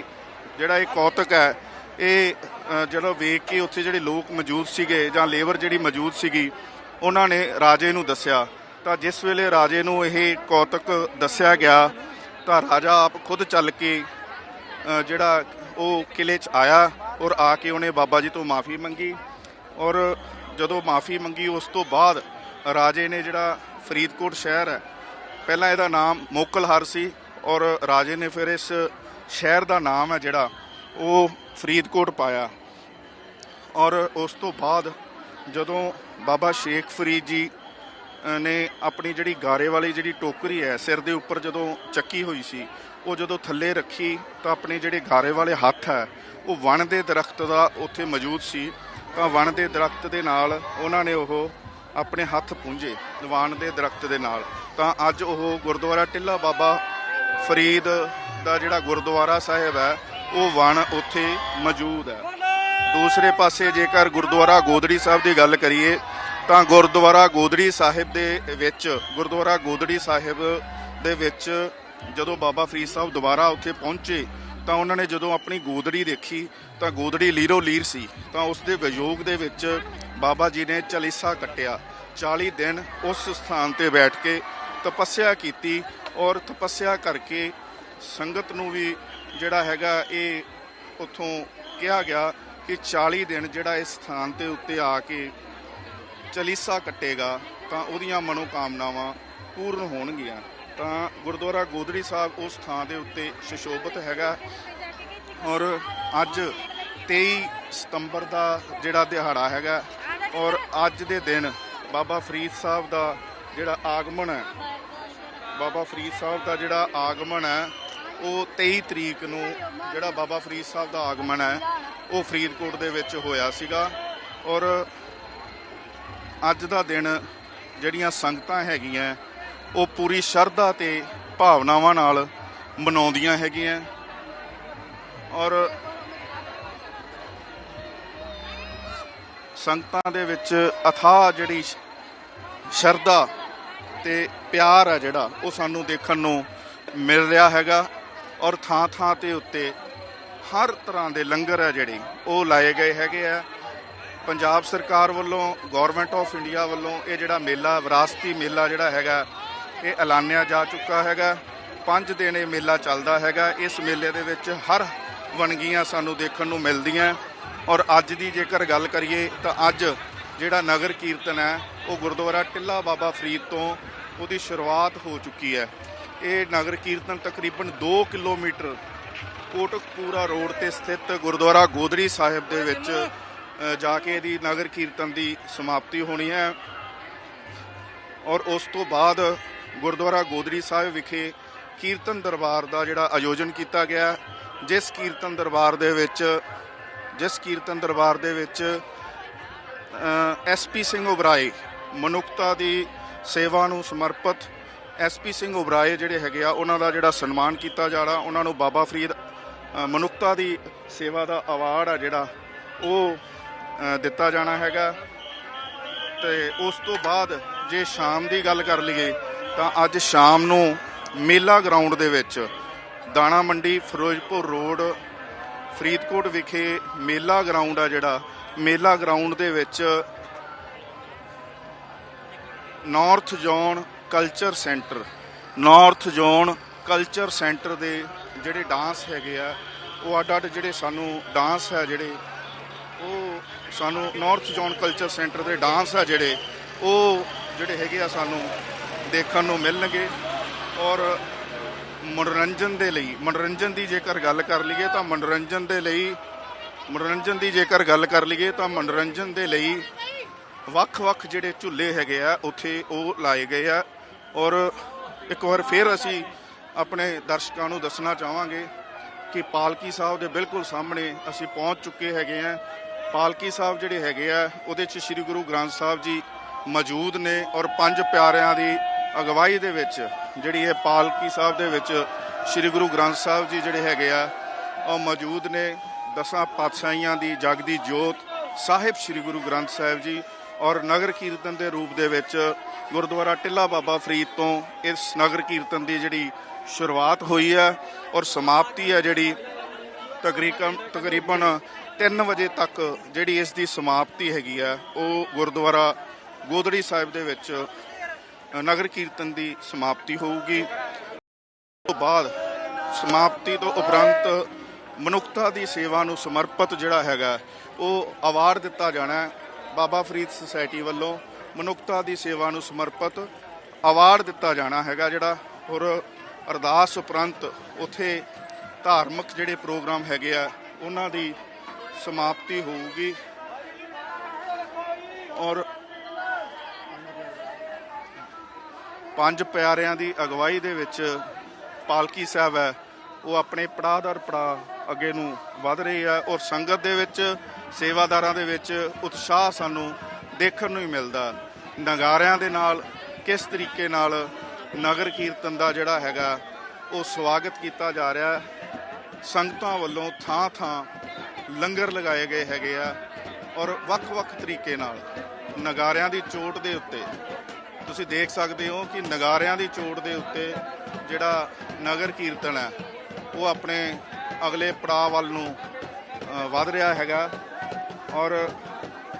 ਜਿਹੜਾ ਇਹ ਕੌਤਕ ਹੈ ਇਹ ਅ, ਜਦੋਂ ਵੇਖ ਕੇ ਉੱਥੇ ਜਿਹੜੇ ਲੋਕ ਮੌਜੂਦ ਸੀਗੇ ਜਾਂ ਲੇਬਰ ਜਿਹੜੀ ਮੌਜੂਦ ਸੀਗੀ ਉਹਨਾਂ ਨੇ ਰਾਜੇ ਨੂੰ ਦੱਸਿਆ। ਤਾਂ ਜਿਸ ਵੇਲੇ ਰਾਜੇ ਨੂੰ ਇਹ ਕੌਤਕ ਦੱਸਿਆ ਗਿਆ ਤਾਂ ਰਾਜਾ ਆਪ ਖੁਦ ਚੱਲ ਕੇ ਜਿਹੜਾ ਉਹ ਕਿਲੇ 'ਚ ਆਇਆ ਔਰ ਆ ਕੇ ਉਹਨੇ ਬਾਬਾ ਜੀ ਤੋਂ ਮਾਫੀ ਮੰਗੀ ਔਰ ਜਦੋਂ ਮਾਫੀ ਮੰਗੀ, ਉਸ ਤੋਂ ਬਾਅਦ ਰਾਜੇ ਨੇ ਜਿਹੜਾ ਫਰੀਦਕੋਟ ਸ਼ਹਿਰ ਹੈ, ਪਹਿਲਾਂ ਇਹਦਾ ਨਾਮ ਮੋਕਲਹਰ ਸੀ ਔਰ ਰਾਜੇ ਨੇ ਫਿਰ ਇਸ ਸ਼ਹਿਰ ਦਾ ਨਾਮ ਹੈ ਜਿਹੜਾ, ਉਹ ਫਰੀਦਕੋਟ ਪਾਇਆ। ਔਰ ਉਸ ਤੋਂ ਬਾਅਦ ਜਦੋਂ ਬਾਬਾ ਸ਼ੇਖ ਫਰੀਦ ਜੀ ਨੇ ਆਪਣੀ ਜਿਹੜੀ ਗਾਰੇ ਵਾਲੀ ਜਿਹੜੀ ਟੋਕਰੀ ਹੈ, ਸਿਰ ਦੇ ਉੱਪਰ ਜਦੋਂ ਚੱਕੀ ਹੋਈ ਸੀ, ਉਹ ਜਦੋਂ ਥੱਲੇ ਰੱਖੀ, ਤਾਂ ਆਪਣੇ ਜਿਹੜੇ ਗਾਰੇ ਵਾਲੇ ਹੱਥ ਹੈ, ਉਹ ਵਣ ਦੇ ਦਰਖਤ ਦਾ ਉੱਥੇ ਮੌਜੂਦ ਸੀ। ਤਾਂ ਵਣ ਦੇ ਦਰਖਤ ਦੇ ਨਾਲ ਉਹਨਾਂ ਨੇ ਉਹ ਆਪਣੇ ਹੱਥ ਪੂੰਝੇ, ਵਣ ਦੇ ਦਰਖਤ ਦੇ ਨਾਲ। ਤਾਂ ਅੱਜ ਉਹ ਗੁਰਦੁਆਰਾ ਟਿੱਲਾ ਬਾਬਾ ਫਰੀਦ ਦਾ ਜਿਹੜਾ ਗੁਰਦੁਆਰਾ ਸਾਹਿਬ ਹੈ, ਉਹ ਵਣ ਉੱਥੇ ਮੌਜੂਦ ਹੈ। ਦੂਸਰੇ ਪਾਸੇ ਜੇਕਰ ਗੁਰਦੁਆਰਾ ਗੋਦੜੀ ਸਾਹਿਬ ਦੀ ਗੱਲ ਕਰੀਏ, ਤਾਂ ਗੁਰਦੁਆਰਾ ਗੋਦੜੀ ਸਾਹਿਬ ਦੇ ਵਿੱਚ, ਗੁਰਦੁਆਰਾ ਗੋਦੜੀ ਸਾਹਿਬ ਦੇ ਵਿੱਚ ਜਦੋਂ ਬਾਬਾ ਫਰੀਦ ਸਾਹਿਬ ਦੁਬਾਰਾ ਉੱਥੇ ਪਹੁੰਚੇ ਤਾਂ ਉਹਨਾਂ ਨੇ ਜਦੋਂ ਆਪਣੀ ਗੋਦੜੀ ਦੇਖੀ, ਤਾਂ ਗੋਦੜੀ ਲੀਰੋ ਲੀਰ ਸੀ। ਤਾਂ ਉਸ ਦੇ ਵਿਯੋਗ ਦੇ ਵਿੱਚ ਬਾਬਾ ਜੀ ਨੇ ਚਲੀਸਾ ਕੱਟਿਆ। 40 ਦਿਨ ਉਸ ਸਥਾਨ ਤੇ ਬੈਠ ਕੇ ਤਪੱਸਿਆ ਕੀਤੀ ਔਰ ਤਪੱਸਿਆ ਕਰਕੇ ਸੰਗਤ ਨੂੰ ਵੀ ਜਿਹੜਾ ਹੈਗਾ ਇਹ ਉਥੋਂ ਕਿਹਾ ਗਿਆ ਕਿ 40 ਦਿਨ ਜਿਹੜਾ ਇਸ ਸਥਾਨ ਤੇ ਉੱਤੇ ਆ ਕੇ ਚਲੀਸਾ ਕੱਟੇਗਾ, ਤਾਂ ਉਹਦੀਆਂ ਮਨੋਕਾਮਨਾਵਾਂ ਪੂਰਨ ਹੋਣਗੀਆਂ। ਤਾਂ ਗੁਰਦੁਆਰਾ ਗੋਦੜੀ ਸਾਹਿਬ ਉਸ ਥਾਂ ਦੇ ਉੱਤੇ ਸੁਸ਼ੋਭਿਤ ਹੈਗਾ। ਔਰ ਅੱਜ 23 ਸਤੰਬਰ ਦਾ ਜਿਹੜਾ ਦਿਹਾੜਾ ਹੈਗਾ, ਔਰ ਅੱਜ ਦੇ ਦਿਨ ਬਾਬਾ ਫਰੀਦ ਸਾਹਿਬ ਦਾ ਜਿਹੜਾ ਆਗਮਨ ਹੈ, ਬਾਬਾ ਫਰੀਦ ਸਾਹਿਬ ਦਾ ਜਿਹੜਾ ਆਗਮਨ ਹੈ, ਉਹ 23 ਤਰੀਕ ਨੂੰ ਜਿਹੜਾ ਬਾਬਾ ਫਰੀਦ ਸਾਹਿਬ ਦਾ ਆਗਮਨ ਹੈ, ਉਹ ਫਰੀਦਕੋਟ ਦੇ ਵਿੱਚ ਹੋਇਆ ਸੀਗਾ। ਔਰ ਅੱਜ ਦਾ ਦਿਨ ਜਿਹੜੀਆਂ ਸੰਗਤਾਂ ਹੈਗੀਆਂ ਉਹ ਪੂਰੀ ਸ਼ਰਧਾ ਤੇ ਭਾਵਨਾਵਾਂ ਨਾਲ ਮਨਾਉਂਦੀਆਂ ਹੈਗੀਆਂ। ਔਰ ਸੰਗਤਾਂ ਦੇ ਵਿੱਚ ਅਥਾਹ ਜਿਹੜੀ ਸ਼ਰਧਾ ਤੇ ਪਿਆਰ ਹੈ ਜਿਹੜਾ, ਉਹ ਸਾਨੂੰ ਦੇਖਣ ਨੂੰ ਮਿਲ ਰਿਹਾ ਹੈਗਾ। ਔਰ ਥਾਂ ਥਾਂ ਤੇ ਉੱਤੇ ਹਰ ਤਰ੍ਹਾਂ ਦੇ ਲੰਗਰ ਹੈ ਜਿਹੜੇ, ਉਹ ਲਾਏ ਗਏ ਹੈਗੇ ਆ। ਪੰਜਾਬ ਸਰਕਾਰ ਵੱਲੋਂ ਗਵਰਨਮੈਂਟ ਆਫ ਇੰਡੀਆ ਵੱਲੋਂ ਇਹ ਜਿਹੜਾ ਮੇਲਾ, ਵਿਰਾਸਤੀ ਮੇਲਾ ਜਿਹੜਾ ਹੈਗਾ ਇਹ ਐਲਾਨਿਆ ਜਾ ਚੁੱਕਾ ਹੈਗਾ। ਪੰਜ ਦਿਨ ਇਹ ਮੇਲਾ ਚੱਲਦਾ ਹੈਗਾ। ਇਸ ਮੇਲੇ ਦੇ ਵਿੱਚ ਹਰ ਵਣਗੀਆਂ ਸਾਨੂੰ ਦੇਖਣ ਨੂੰ ਮਿਲਦੀਆਂ। ਔਰ ਅੱਜ ਦੀ ਜੇਕਰ ਗੱਲ ਕਰੀਏ ਤਾਂ ਅੱਜ ਜਿਹੜਾ ਨਗਰ ਕੀਰਤਨ ਹੈ, ਉਹ ਗੁਰਦੁਆਰਾ ਟਿੱਲਾ ਬਾਬਾ ਫਰੀਦ ਤੋਂ ਉਹਦੀ ਸ਼ੁਰੂਆਤ ਹੋ ਚੁੱਕੀ ਹੈ। ਇਹ ਨਗਰ ਕੀਰਤਨ ਤਕਰੀਬਨ 2 ਕਿਲੋਮੀਟਰ ਕੋਟਕਪੂਰਾ ਰੋਡ ਤੇ ਸਥਿਤ ਗੁਰਦੁਆਰਾ ਗੋਦਰੀ ਸਾਹਿਬ ਦੇ ਵਿੱਚ ਜਾ ਕੇ ਇਹਦੀ ਨਗਰ ਕੀਰਤਨ ਦੀ ਸਮਾਪਤੀ ਹੋਣੀ ਹੈ। ਔਰ ਉਸ ਤੋਂ ਬਾਅਦ ਗੁਰਦੁਆਰਾ ਗੋਦਰੀ ਸਾਹਿਬ ਵਿਖੇ ਕੀਰਤਨ ਦਰਬਾਰ ਦਾ ਜਿਹੜਾ ਆਯੋਜਨ ਕੀਤਾ ਗਿਆ ਜਿਸ ਕੀਰਤਨ ਦਰਬਾਰ ਦੇ ਵਿੱਚ, ਜਿਸ ਕੀਰਤਨ ਦਰਬਾਰ ਦੇ ਵਿੱਚ ਐਸਪੀ ਸਿੰਘ ਉਬਰਾਏ ਮਨੁੱਖਤਾ ਦੀ ਸੇਵਾ ਨੂੰ ਸਮਰਪਿਤ ਐਸਪੀ ਸਿੰਘ ਉਬਰਾਏ ਜਿਹੜੇ ਹੈਗੇ ਆ, ਉਹਨਾਂ ਦਾ ਜਿਹੜਾ ਸਨਮਾਨ ਕੀਤਾ ਜਾਣਾ ਉਹਨਾਂ ਨੂੰ ਬਾਬਾ ਫਰੀਦ ਮਨੁੱਖਤਾ ਦੀ ਸੇਵਾ ਦਾ ਅਵਾਰਡ ਆ ਜਿਹੜਾ ਉਹ ਦਿੱਤਾ ਜਾਣਾ ਹੈਗਾ। ਤੇ ਉਸ ਤੋਂ ਬਾਅਦ ਜੇ ਸ਼ਾਮ ਦੀ ਗੱਲ ਕਰ ਲਈਏ ਤਾਂ ਅੱਜ ਸ਼ਾਮ ਨੂੰ ਮੇਲਾ ਗਰਾਊਂਡ ਦੇ ਵਿੱਚ ਦਾਣਾ ਮੰਡੀ ਫਿਰੋਜ਼ਪੁਰ ਰੋਡ, ਫਰੀਦਕੋਟ ਵਿਖੇ ਮੇਲਾ ਗਰਾਊਂਡ ਆ ਜਿਹੜਾ। ਮੇਲਾ ਗਰਾਊਂਡ ਦੇ ਵਿੱਚ North Zone Culture Centre North Zone Culture Centre ਦੇ ਜਿਹੜੇ ਡਾਂਸ ਹੈਗੇ ਆ, ਉਹ ਅੱਡ ਅੱਡ ਜਿਹੜੇ ਸਾਨੂੰ ਡਾਂਸ ਹੈ ਜਿਹੜੇ, ਉਹ ਸਾਨੂੰ ਨਾਰਥ ਜ਼ੋਨ ਕਲਚਰ ਸੈਂਟਰ ਦੇ ਡਾਂਸ ਆ ਜਿਹੜੇ, ਉਹ ਜਿਹੜੇ ਹੈਗੇ ਆ ਸਾਨੂੰ ਦੇਖਣ ਨੂੰ ਮਿਲਣਗੇ ਔਰ ਮਨੋਰੰਜਨ ਦੇ ਲਈ, ਮਨੋਰੰਜਨ ਦੀ ਜੇਕਰ ਗੱਲ ਕਰ ਲਈਏ ਤਾਂ ਮਨੋਰੰਜਨ ਦੇ ਲਈ, ਮਨੋਰੰਜਨ ਦੀ ਜੇਕਰ ਗੱਲ ਕਰ ਲਈਏ ਤਾਂ ਮਨੋਰੰਜਨ ਦੇ ਲਈ ਵੱਖ-ਵੱਖ ਜਿਹੜੇ ਝੁੱਲੇ ਹੈਗੇ ਆ, ਉੱਥੇ ਉਹ ਲਾਏ ਗਏ ਆ ਔਰ ਇੱਕ ਵਾਰ ਫੇਰ ਅਸੀਂ ਆਪਣੇ ਦਰਸ਼ਕਾਂ ਨੂੰ ਦੱਸਣਾ ਚਾਹਾਂਗੇ ਕਿ ਪਾਲਕੀ ਸਾਹਿਬ ਦੇ ਬਿਲਕੁਲ ਸਾਹਮਣੇ ਅਸੀਂ ਪਹੁੰਚ ਚੁੱਕੇ ਹੈਗੇ ਆ। ਪਾਲਕੀ ਸਾਹਿਬ ਜਿਹੜੇ ਹੈਗੇ ਆ, ਉਹਦੇ 'ਚ ਸ੍ਰੀ ਗੁਰੂ ਗ੍ਰੰਥ ਸਾਹਿਬ ਜੀ ਮੌਜੂਦ ਨੇ ਔਰ ਪੰਜ ਪਿਆਰਿਆਂ ਦੀ ਅਗਵਾਈ ਦੇ ਵਿੱਚ ਜਿਹੜੀ ਇਹ ਪਾਲਕੀ ਸਾਹਿਬ ਦੇ ਵਿੱਚ ਸ੍ਰੀ ਗੁਰੂ ਗ੍ਰੰਥ ਸਾਹਿਬ ਜੀ ਜਿਹੜੇ ਹੈਗੇ ਆ, ਉਹ ਮੌਜੂਦ ਨੇ। ਦਸਾਂ ਪਾਤਸ਼ਾਹੀਆਂ ਦੀ ਜਗਦੀ ਜੋਤ ਸਾਹਿਬ ਸ੍ਰੀ ਗੁਰੂ ਗ੍ਰੰਥ ਸਾਹਿਬ ਜੀ ਔਰ ਨਗਰ ਕੀਰਤਨ ਦੇ ਰੂਪ ਦੇ ਵਿੱਚ ਗੁਰਦੁਆਰਾ ਟਿੱਲਾ ਬਾਬਾ ਫਰੀਦ ਤੋਂ ਇਸ ਨਗਰ ਕੀਰਤਨ ਦੀ ਜਿਹੜੀ ਸ਼ੁਰੂਆਤ ਹੋਈ ਹੈ ਔਰ ਸਮਾਪਤੀ ਹੈ ਜਿਹੜੀ ਤਕਰੀਬਨ ਤਕਰੀਬਨ 3 ਵਜੇ ਤੱਕ ਜਿਹੜੀ ਇਸ ਦੀ ਸਮਾਪਤੀ ਹੈਗੀ ਆ ਉਹ ਗੁਰਦੁਆਰਾ ਗੋਦੜੀ ਸਾਹਿਬ ਦੇ ਵਿੱਚ ਨਗਰ ਕੀਰਤਨ ਦੀ ਸਮਾਪਤੀ ਹੋਊਗੀ। ਤੋਂ ਬਾਅਦ ਸਮਾਪਤੀ ਤੋਂ ਉਪਰੰਤ ਮਨੁੱਖਤਾ ਦੀ ਸੇਵਾ ਨੂੰ ਸਮਰਪਿਤ ਜਿਹੜਾ ਹੈਗਾ, ਉਹ ਅਵਾਰਡ ਦਿੱਤਾ ਜਾਣਾ ਬਾਬਾ ਫਰੀਦ ਸੁਸਾਇਟੀ ਵੱਲੋਂ ਮਨੁੱਖਤਾ ਦੀ ਸੇਵਾ ਨੂੰ ਸਮਰਪਿਤ ਅਵਾਰਡ ਦਿੱਤਾ ਜਾਣਾ ਹੈਗਾ ਜਿਹੜਾ, ਔਰ ਅਰਦਾਸ ਉਪਰੰਤ ਉਥੇ ਧਾਰਮਿਕ ਜਿਹੜੇ ਪ੍ਰੋਗਰਾਮ ਹੈਗੇ ਆ, ਉਹਨਾਂ ਦੀ ਸਮਾਪਤੀ ਹੋਊਗੀ। ਔਰ ਪੰਜ ਪਿਆਰਿਆਂ ਦੀ ਅਗਵਾਈ ਦੇ ਵਿੱਚ ਪਾਲਕੀ ਸਾਹਿਬ ਹੈ, ਉਹ ਆਪਣੇ ਪੜਾਅ ਦਰ ਪੜਾਅ ਅੱਗੇ ਨੂੰ ਵਧ ਰਹੀ ਹੈ ਔਰ ਸੰਗਤ ਦੇ ਵਿੱਚ, ਸੇਵਾਦਾਰਾਂ ਦੇ ਵਿੱਚ ਉਤਸ਼ਾਹ ਸਾਨੂੰ ਦੇਖਣ ਨੂੰ ਹੀ ਮਿਲਦਾ ਨਗਾਰਿਆਂ ਦੇ ਨਾਲ ਕਿਸ ਤਰੀਕੇ ਨਾਲ ਨਗਰ ਕੀਰਤਨ ਦਾ ਜਿਹੜਾ ਹੈਗਾ, ਉਹ ਸਵਾਗਤ ਕੀਤਾ ਜਾ ਰਿਹਾ ਹੈ। ਸੰਗਤਾਂ ਵੱਲੋਂ ਥਾਂ ਥਾਂ ਲੰਗਰ ਲਗਾਏ ਗਏ ਹੈਗੇ ਆ ਔਰ ਵੱਖ-ਵੱਖ ਤਰੀਕੇ ਨਾਲ ਨਗਾਰਿਆਂ ਦੀ ਚੋਟ ਦੇ ਉੱਤੇ ਤੁਸੀਂ ਦੇਖ ਸਕਦੇ ਹੋ ਕਿ ਨਗਾਰਿਆਂ ਦੀ ਚੋਟ ਦੇ ਉੱਤੇ ਜਿਹੜਾ ਨਗਰ ਕੀਰਤਨ ਹੈ ਉਹ ਆਪਣੇ ਅਗਲੇ ਪੜਾਅ ਵੱਲ ਨੂੰ ਅ, ਵਧ ਰਿਹਾ ਹੈਗਾ। ਔਰ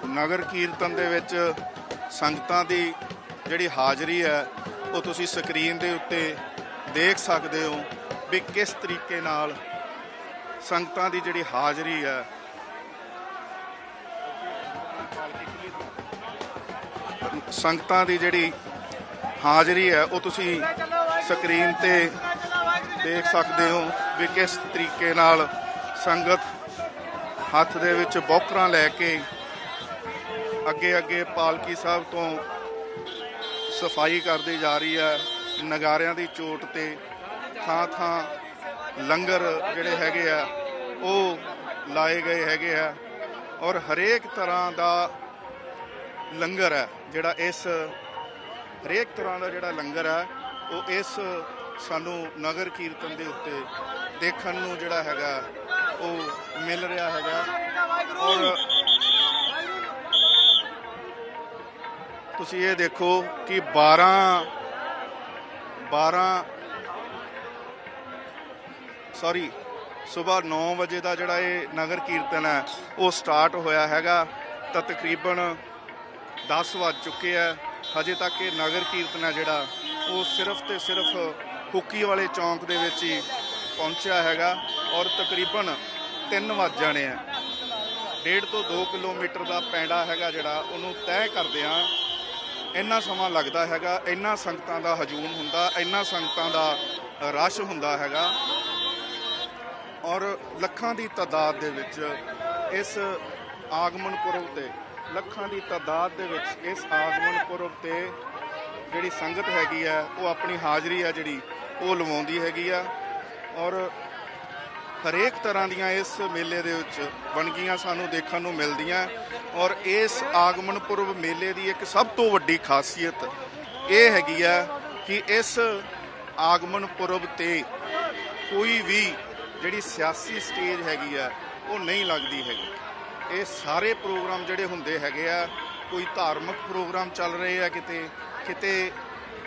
ਨਗਰ ਕੀਰਤਨ ਦੇ ਵਿੱਚ ਸੰਗਤਾਂ ਦੀ ਜਿਹੜੀ ਹਾਜ਼ਰੀ ਹੈ ਉਹ ਤੁਸੀਂ ਸਕਰੀਨ ਦੇ ਉੱਤੇ ਦੇਖ ਸਕਦੇ ਹੋ ਵੀ ਕਿਸ ਤਰੀਕੇ ਨਾਲ ਸੰਗਤਾਂ ਦੀ ਜਿਹੜੀ ਹਾਜ਼ਰੀ ਹੈ ਸੰਗਤਾਂ ਦੀ ਜਿਹੜੀ ਹਾਜ਼ਰੀ ਹੈ, ਉਹ ਤੁਸੀਂ ਸਕਰੀਨ ਤੇ ਦੇਖ ਸਕਦੇ ਹੋ ਵੀ ਕਿਸ ਤਰੀਕੇ ਨਾਲ ਸੰਗਤ ਹੱਥ ਦੇ ਵਿੱਚ ਬੋਕਰਾਂ ਲੈ ਕੇ ਅੱਗੇ ਅੱਗੇ ਪਾਲਕੀ ਸਾਹਿਬ ਤੋਂ ਸਫ਼ਾਈ ਕਰਦੀ ਜਾ ਰਹੀ ਹੈ, ਨਗਾਰਿਆਂ ਦੀ ਚੋਟ ਤੇ ਥਾਂ ਥਾਂ ਲੰਗਰ ਜਿਹੜੇ ਹੈਗੇ ਆ, ਉਹ ਲਾਏ ਗਏ ਹੈਗੇ ਆ ਔਰ ਹਰੇਕ ਤਰ੍ਹਾਂ ਦਾ ਲੰਗਰ ਹੈ, ਜਿਹੜਾ ਇਸ ਹਰੇਕ ਤਰ੍ਹਾਂ ਦਾ ਜਿਹੜਾ ਲੰਗਰ ਹੈ, ਉਹ ਇਸ ਸਾਨੂੰ ਨਗਰ ਕੀਰਤਨ ਦੇ ਉੱਤੇ ਦੇਖਣ ਨੂੰ ਜਿਹੜਾ ਹੈਗਾ, ਉਹ ਮਿਲ ਰਿਹਾ ਹੈਗਾ। ਔਰ ਤੁਸੀਂ ਇਹ ਦੇਖੋ ਕਿ 12 12 ਸੌਰੀ ਸਵੇਰ 9 ਵਜੇ ਦਾ ਜਿਹੜਾ ਇਹ ਨਗਰ ਕੀਰਤਨ ਹੈ, ਉਹ ਸਟਾਰਟ ਹੋਇਆ ਹੈਗਾ। ਤਾਂ ਤਕਰੀਬਨ 10 ਵੱਜ ਚੁੱਕੇ ਆ। ਹਜੇ ਤੱਕ ਇਹ ਨਗਰ ਕੀਰਤਨ ਹੈ ਜਿਹੜਾ, ਉਹ ਸਿਰਫ ਤੇ ਸਿਰਫ ਹੁੱਕੀ ਵਾਲੇ ਚੌਂਕ ਦੇ ਵਿੱਚ ਹੀ ਪਹੁੰਚਿਆ ਹੈਗਾ ਔਰ ਤਕਰੀਬਨ 3 ਵੱਜ ਜਾਣੇ ਆ। ਡੇਢ ਤੋਂ 2 ਕਿਲੋਮੀਟਰ ਦਾ ਪੈਂਡਾ ਹੈਗਾ ਜਿਹੜਾ, ਉਹਨੂੰ ਤੈਅ ਕਰਦਿਆਂ ਇੰਨਾ ਸਮਾਂ ਲੱਗਦਾ ਹੈਗਾ, ਇੰਨਾ ਸੰਗਤਾਂ ਦਾ ਹਜੂਮ ਹੁੰਦਾ, ਇੰਨਾ ਸੰਗਤਾਂ ਦਾ ਰਸ਼ ਹੁੰਦਾ ਹੈਗਾ। ਔਰ ਲੱਖਾਂ ਦੀ ਤਾਦਾਦ ਦੇ ਵਿੱਚ ਇਸ ਆਗਮਨ ਪੁਰਬ ਤੇ ਲੱਖਾਂ ਦੀ ਤਾਦਾਦ ਦੇ ਵਿੱਚ ਇਸ ਆਗਮਨ ਪੁਰਬ ਤੇ ਜਿਹੜੀ ਸੰਗਤ ਹੈਗੀ ਆ, ਉਹ ਆਪਣੀ ਹਾਜ਼ਰੀ ਆ ਜਿਹੜੀ, ਉਹ ਲਵਾਉਂਦੀ ਹੈਗੀ ਆ। ਔਰ ਹਰੇਕ ਤਰ੍ਹਾਂ ਦੀਆਂ ਇਸ ਮੇਲੇ ਦੇ ਵਿੱਚ ਵੰਨਗੀਆਂ ਸਾਨੂੰ ਦੇਖਣ ਨੂੰ ਮਿਲਦੀਆਂ। ਔਰ ਇਸ ਆਗਮਨ ਪੁਰਬ ਮੇਲੇ ਦੀ ਇੱਕ ਸਭ ਤੋਂ ਵੱਡੀ ਖਾਸੀਅਤ ਇਹ ਹੈਗੀ ਆ ਕਿ ਇਸ ਆਗਮਨ ਪੁਰਬ ਤੇ ਕੋਈ ਵੀ ਜਿਹੜੀ ਸਿਆਸੀ ਸਟੇਜ ਹੈਗੀ ਆ, ਉਹ ਨਹੀਂ ਲੱਗਦੀ ਹੈਗੀ। ਇਹ ਸਾਰੇ ਪ੍ਰੋਗਰਾਮ ਜਿਹੜੇ ਹੁੰਦੇ ਹੈਗੇ ਆ, ਕੋਈ ਧਾਰਮਿਕ ਪ੍ਰੋਗਰਾਮ ਚੱਲ ਰਹੇ ਆ ਕਿਤੇ ਕਿਤੇ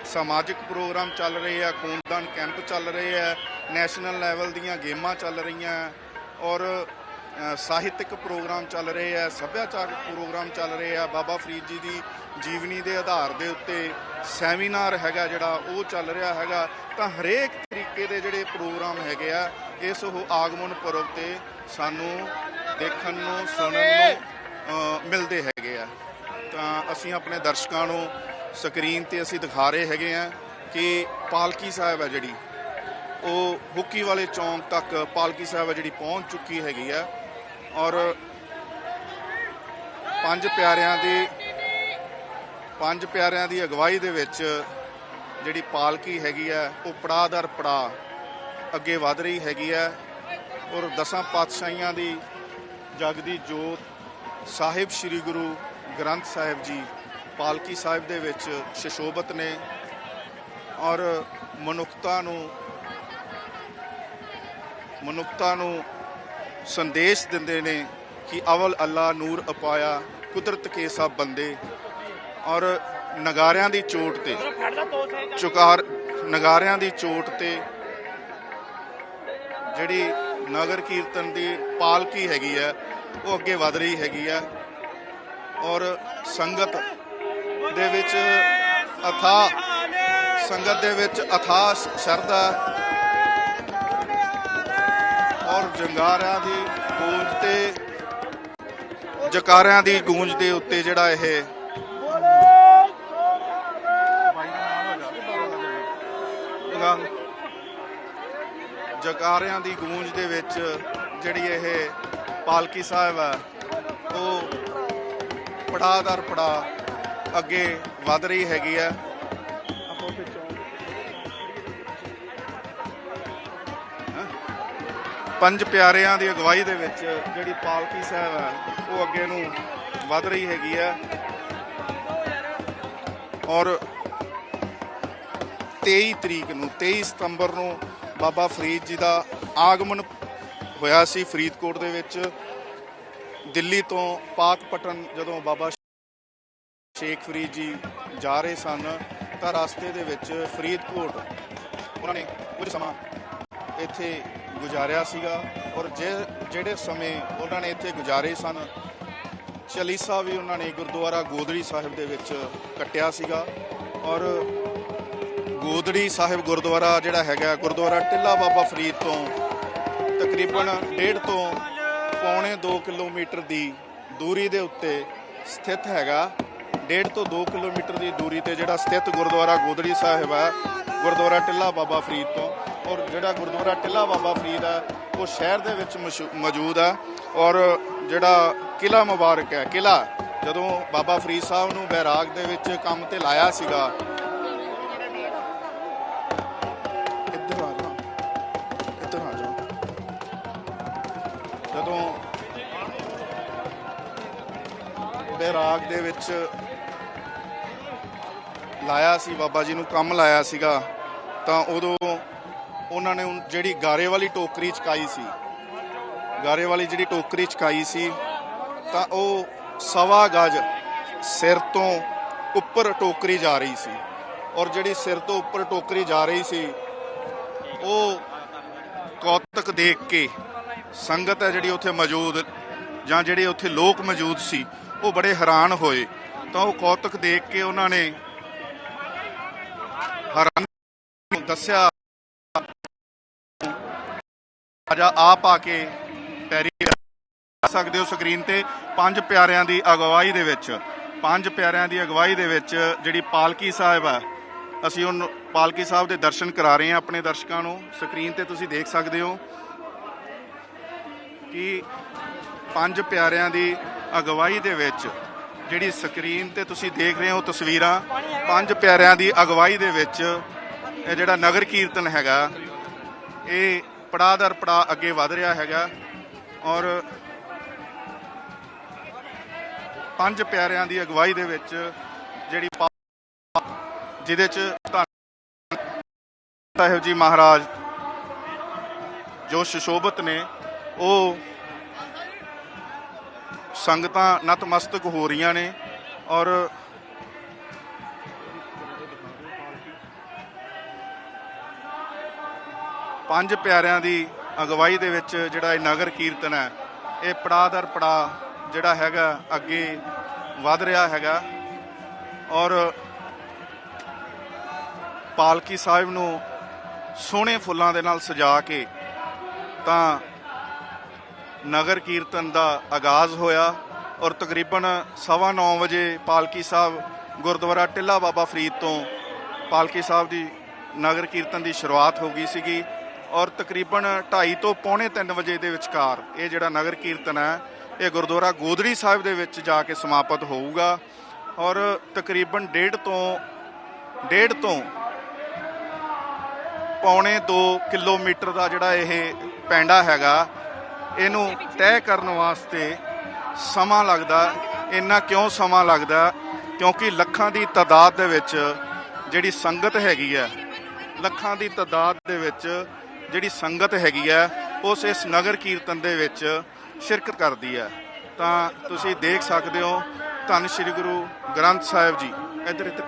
ਸਮਾਜਿਕ ਪ੍ਰੋਗਰਾਮ ਚੱਲ ਰਹੇ ਆ, ਖੂਨਦਾਨ ਕੈਂਪ ਚੱਲ ਰਹੇ ਆ, ਨੈਸ਼ਨਲ ਲੈਵਲ ਦੀਆਂ ਗੇਮਾਂ ਚੱਲ ਰਹੀਆਂ, ਔਰ ਸਾਹਿਤਿਕ ਪ੍ਰੋਗਰਾਮ ਚੱਲ ਰਹੇ ਆ, ਸੱਭਿਆਚਾਰਕ ਪ੍ਰੋਗਰਾਮ ਚੱਲ ਰਹੇ ਆ। ਬਾਬਾ ਫਰੀਦ ਜੀ ਦੀ ਜੀਵਨੀ ਦੇ ਆਧਾਰ ਦੇ ਉੱਤੇ ਸੈਮੀਨਾਰ ਹੈਗਾ ਜਿਹੜਾ ਉਹ ਚੱਲ ਰਿਹਾ ਹੈਗਾ। ਤਾਂ ਹਰੇਕ ਤਰੀਕੇ ਦੇ ਜਿਹੜੇ ਪ੍ਰੋਗਰਾਮ ਹੈਗੇ ਆ, ਇਸ ਉਹ ਆਗਮਨ ਪੁਰਬ ਤੇ ਸਾਨੂੰ ਦੇਖਣ ਨੂੰ, ਸੁਣਨ ਨੂੰ ਮਿਲਦੇ ਹੈਗੇ ਆ। ਤਾਂ ਅਸੀਂ ਆਪਣੇ ਦਰਸ਼ਕਾਂ ਨੂੰ ਸਕਰੀਨ ਤੇ ਅਸੀਂ ਦਿਖਾ ਰਹੇ ਹੈਗੇ ਆ ਕਿ ਪਾਲਕੀ ਸਾਹਿਬ ਹੈ ਜਿਹੜੀ, ਉਹ ਹੁੱਕੀ ਵਾਲੇ ਚੌਂਕ ਤੱਕ ਪਾਲਕੀ ਸਾਹਿਬ ਹੈ ਜਿਹੜੀ ਪਹੁੰਚ ਚੁੱਕੀ ਹੈਗੀ ਆ। ਔਰ ਪੰਜ ਪਿਆਰਿਆਂ ਦੀ, ਪੰਜ ਪਿਆਰਿਆਂ ਦੀ ਅਗਵਾਈ ਦੇ ਵਿੱਚ ਜਿਹੜੀ ਪਾਲਕੀ ਹੈਗੀ ਆ, ਉਹ ਪੜਾਅ ਦਰ ਪੜਾਅ ਅੱਗੇ ਵਧ ਰਹੀ ਹੈਗੀ ਆ। ਔਰ ਦਸਾਂ ਪਾਤਸ਼ਾਹੀਆਂ ਦੀ ਜਗ ਦੀ ਜੋਤ ਸਾਹਿਬ ਸ੍ਰੀ ਗੁਰੂ ਗ੍ਰੰਥ ਸਾਹਿਬ ਜੀ ਪਾਲਕੀ ਸਾਹਿਬ ਦੇ ਵਿੱਚ ਸ਼ਸ਼ੋਭਤ ਨੇ ਔਰ ਮਨੁੱਖਤਾ ਨੂੰ ਮਨੁੱਖਤਾ ਨੂੰ ਸੰਦੇਸ਼ ਦਿੰਦੇ ਨੇ ਕਿ ਅਵਲ ਅੱਲਾ ਨੂਰ ਅਪਾਇਆ ਕੁਦਰਤ ਕੇ ਸਭ ਬੰਦੇ ਔਰ ਨਗਾਰਿਆਂ ਦੀ ਚੋਟ ਤੇ ਚੁਕਾਰ ਨਗਾਰਿਆਂ ਦੀ ਚੋਟ ਤੇ ਜਿਹੜੀ ਨਗਰ ਕੀਰਤਨ ਦੀ ਪਾਲਕੀ ਹੈਗੀ ਆ ਉਹ ਅੱਗੇ ਵਧ ਰਹੀ ਹੈਗੀ ਆ ਔਰ ਸੰਗਤ ਦੇ ਵਿੱਚ ਅਥਾ ਸੰਗਤ ਦੇ ਵਿੱਚ ਅਥਾ ਸ਼ਰਧਾ ਔਰ ਜੰਗਾਰਿਆਂ ਦੀ ਗੂੰਜ ਤੇ ਜਕਾਰਿਆਂ ਦੀ ਗੂੰਜ ਦੇ ਉੱਤੇ ਜਿਹੜਾ ਇਹ ਜਕਾਰਿਆਂ ਦੀ ਗੂੰਜ ਦੇ ਵਿੱਚ ਜਿਹੜੀ ਇਹ ਪਾਲਕੀ ਸਾਹਿਬ ਹੈ, ਉਹ ਪੜਾਦਰ ਪੜਾ ਅੱਗੇ ਵਧ ਰਹੀ ਹੈਗੀ ਹੈ। ਪੰਜ ਪਿਆਰਿਆਂ ਦੀ ਅਗਵਾਈ ਦੇ ਵਿੱਚ ਜਿਹੜੀ ਪਾਲਕੀ ਸਾਹਿਬ ਹੈ, ਉਹ ਅੱਗੇ ਨੂੰ ਵਧ ਰਹੀ ਹੈਗੀ ਹੈ। ਔਰ 23 ਤਰੀਕ ਨੂੰ 23 ਸਤੰਬਰ ਨੂੰ ਬਾਬਾ ਫਰੀਦ ਜੀ ਦਾ ਆਗਮਨ ਹੋਇਆ ਸੀ ਫਰੀਦਕੋਟ ਦੇ ਵਿੱਚ। ਦਿੱਲੀ ਤੋਂ ਪਾਕਪਟਨ ਜਦੋਂ ਬਾਬਾ ਸ਼ੇਖ ਫਰੀਦ ਜੀ ਜਾ ਰਹੇ ਸਨ, ਤਾਂ ਰਸਤੇ ਦੇ ਵਿੱਚ ਫਰੀਦਕੋਟ ਉਹਨਾਂ ਨੇ ਕੁਝ ਸਮਾਂ ਇੱਥੇ ਗੁਜ਼ਾਰਿਆ ਸੀਗਾ ਔਰ ਜੇ, ਜਿਹੜੇ ਸਮੇਂ ਉਹਨਾਂ ਨੇ ਇੱਥੇ ਗੁਜ਼ਾਰੇ ਸਨ, ਚਲੀਸਾ ਵੀ ਉਹਨਾਂ ਨੇ ਗੁਰਦੁਆਰਾ ਗੋਦੜੀ ਸਾਹਿਬ ਦੇ ਵਿੱਚ ਕੱਟਿਆ ਸੀਗਾ ਔਰ ਗੋਦੜੀ ਸਾਹਿਬ ਗੁਰਦੁਆਰਾ ਜਿਹੜਾ ਹੈਗਾ, ਗੁਰਦੁਆਰਾ ਟਿੱਲਾ ਬਾਬਾ ਫਰੀਦ ਤੋਂ ਤਕਰੀਬਨ 1.5 ਤੋਂ ਪੌਣੇ 2 ਕਿਲੋਮੀਟਰ ਦੀ ਦੂਰੀ ਦੇ ਉੱਤੇ ਸਥਿਤ ਹੈਗਾ। 1.5 ਤੋਂ 2 ਕਿਲੋਮੀਟਰ ਦੀ ਦੂਰੀ ਤੇ ਜਿਹੜਾ ਸਥਿਤ ਗੁਰਦੁਆਰਾ ਗੋਦੜੀ ਸਾਹਿਬ ਹੈ ਗੁਰਦੁਆਰਾ ਟਿੱਲਾ ਬਾਬਾ ਫਰੀਦ ਤੋਂ। ਔਰ ਜਿਹੜਾ ਗੁਰਦੁਆਰਾ ਟਿੱਲਾ ਬਾਬਾ ਫਰੀਦ ਹੈ ਉਹ ਸ਼ਹਿਰ ਦੇ ਵਿੱਚ ਮਸ਼ਹੂ- ਮੌਜੂਦ ਹੈ ਔਰ ਜਿਹੜਾ ਕਿਲਾ ਮੁਬਾਰਕ ਹੈ ਕਿਲਾ ਜਦੋਂ ਬਾਬਾ ਫਰੀਦ ਸਾਹਿਬ ਨੂੰ ਬੈਰਾਗ ਦੇ ਵਿੱਚ ਕੰਮ ਤੇ ਲਾਇਆ ਸੀਗਾ ਬੈਰਾਗ ਦੇ ਵਿੱਚ ਲਾਇਆ ਸੀ, ਬਾਬਾ ਜੀ ਨੂੰ ਕੰਮ ਲਾਇਆ ਸੀਗਾ। ਤਾਂ ਉਦੋਂ ਉਹਨਾਂ ਨੇ ਜਿਹੜੀ ਗਾਰੇ ਵਾਲੀ ਟੋਕਰੀ ਚਕਾਈ ਸੀ, ਗਾਰੇ ਵਾਲੀ ਜਿਹੜੀ ਟੋਕਰੀ ਚਕਾਈ ਸੀ, ਤਾਂ ਉਹ ਸਵਾ ਗਜ ਸਿਰ ਤੋਂ ਉੱਪਰ ਟੋਕਰੀ ਜਾ ਰਹੀ ਸੀ। ਔਰ ਜਿਹੜੀ ਸਿਰ ਤੋਂ ਉੱਪਰ ਟੋਕਰੀ ਜਾ ਰਹੀ ਸੀ, ਉਹ ਕੌਤਕ ਦੇਖ ਕੇ ਸੰਗਤ ਹੈ ਜਿਹੜੀ ਉੱਥੇ ਮੌਜੂਦ ਜਾਂ ਜਿਹੜੇ ਉੱਥੇ ਲੋਕ ਮੌਜੂਦ ਸੀ ਉਹ ਬੜੇ ਹੈਰਾਨ ਹੋਏ। ਤਾਂ ਉਹ ਕੌਤਕ ਦੇਖ ਕੇ ਉਹਨਾਂ ਨੇ ਹੈਰਾਨ ਦੱਸਿਆ, ਰਾਜਾ, ਆਪ ਆ ਕੇ ਪੈਰੀ ਸਕਦੇ ਹੋ ਸਕਰੀਨ ਤੇ। ਪੰਜ ਪਿਆਰਿਆਂ ਦੀ ਅਗਵਾਈ ਦੇ ਵਿੱਚ, ਪੰਜ ਪਿਆਰਿਆਂ ਦੀ ਅਗਵਾਈ ਦੇ ਵਿੱਚ ਜਿਹੜੀ ਪਾਲਕੀ ਸਾਹਿਬ ਹੈ ਅਸੀਂ ਉਹ ਪਾਲਕੀ ਸਾਹਿਬ ਦੇ ਦਰਸ਼ਨ ਕਰਾ ਰਹੇ ਹਾਂ ਆਪਣੇ ਦਰਸ਼ਕਾਂ ਨੂੰ। ਸਕਰੀਨ ਤੇ ਤੁਸੀਂ ਦੇਖ ਸਕਦੇ ਹੋ ਕਿ ਪੰਜ ਪਿਆਰਿਆਂ ਦੀ ਅਗਵਾਈ ਦੇ ਵਿੱਚ ਜਿਹੜੀ ਸਕਰੀਨ ਤੇ ਤੁਸੀਂ ਦੇਖ ਰਹੇ ਹੋ ਤਸਵੀਰਾਂ, ਪੰਜ ਪਿਆਰਿਆਂ ਦੀ ਅਗਵਾਈ ਦੇ ਵਿੱਚ ਇਹ ਜਿਹੜਾ ਨਗਰ ਕੀਰਤਨ ਹੈਗਾ, ਇਹ ਪੜਾਅ ਦਰ ਪੜਾਅ ਅੱਗੇ ਵਧ ਰਿਹਾ ਹੈਗਾ ਔਰ ਪੰਜ ਪਿਆਰਿਆਂ ਦੀ ਅਗਵਾਈ ਦੇ ਵਿੱਚ ਜਿਹੜੀ ਜਿਹਦੇ ਚ ਧੰਨ ਸਾਹਿਬ ਜੀ ਮਹਾਰਾਜ ਜੋ ਸੁਸ਼ੋਭਤ ਨੇ, ਉਹ ਸੰਗਤਾਂ ਨਤਮਸਤਕ ਹੋ ਰਹੀਆਂ ਨੇ ਔਰ ਪੰਜ ਪਿਆਰਿਆਂ ਦੀ ਅਗਵਾਈ ਦੇ ਵਿੱਚ ਜਿਹੜਾ ਇਹ ਨਗਰ ਕੀਰਤਨ ਹੈ, ਇਹ ਪੜਾਅ ਦਰ ਪੜਾਅ ਜਿਹੜਾ ਹੈਗਾ ਅੱਗੇ ਵਧ ਰਿਹਾ ਹੈਗਾ ਔਰ ਪਾਲਕੀ ਸਾਹਿਬ ਨੂੰ ਸੋਹਣੇ ਫੁੱਲਾਂ ਦੇ ਨਾਲ ਸਜਾ ਕੇ ਤਾਂ ਨਗਰ ਕੀਰਤਨ ਦਾ ਆਗਾਜ਼ ਹੋਇਆ ਔਰ ਤਕਰੀਬਨ 9:30 ਵਜੇ ਪਾਲਕੀ ਸਾਹਿਬ ਗੁਰਦੁਆਰਾ ਟਿੱਲਾ ਬਾਬਾ ਫਰੀਦ ਤੋਂ ਪਾਲਕੀ ਸਾਹਿਬ ਦੀ ਨਗਰ ਕੀਰਤਨ ਦੀ ਸ਼ੁਰੂਆਤ ਹੋ ਗਈ ਸੀਗੀ ਔਰ ਤਕਰੀਬਨ 2:30 ਤੋਂ ਪੌਣੇ 3 ਵਜੇ ਦੇ ਵਿਚਕਾਰ ਇਹ ਜਿਹੜਾ ਨਗਰ ਕੀਰਤਨ ਹੈ, ਇਹ ਗੁਰਦੁਆਰਾ ਗੋਦੜੀ ਸਾਹਿਬ ਦੇ ਵਿੱਚ ਜਾ ਕੇ ਸਮਾਪਤ ਹੋਊਗਾ ਔਰ ਤਕਰੀਬਨ 1.5 ਤੋਂ 1.5 ਤੋਂ ਪੌਣੇ 2 ਕਿਲੋਮੀਟਰ ਦਾ ਜਿਹੜਾ ਇਹ ਪੈਂਡਾ ਹੈਗਾ ਇਹਨੂੰ ਤੈਅ ਕਰਨ ਵਾਸਤੇ ਸਮਾਂ ਲੱਗਦਾ। ਇੰਨਾ ਕਿਉਂ ਸਮਾਂ ਲੱਗਦਾ? ਕਿਉਂਕਿ ਲੱਖਾਂ ਦੀ ਤਾਦਾਦ ਦੇ ਵਿੱਚ ਜਿਹੜੀ ਸੰਗਤ ਹੈਗੀ ਹੈ, ਲੱਖਾਂ ਦੀ ਤਾਦਾਦ ਦੇ ਵਿੱਚ ਜਿਹੜੀ ਸੰਗਤ ਹੈਗੀ ਹੈ, ਉਸ ਇਸ ਨਗਰ ਕੀਰਤਨ ਦੇ ਵਿੱਚ ਸ਼ਿਰਕਤ ਕਰਦੀ ਹੈ। ਤਾਂ ਤੁਸੀਂ ਦੇਖ ਸਕਦੇ ਹੋ, ਧੰਨ ਸ੍ਰੀ ਗੁਰੂ ਗ੍ਰੰਥ ਸਾਹਿਬ ਜੀ। ਇੱਧਰ ਇੱਧਰ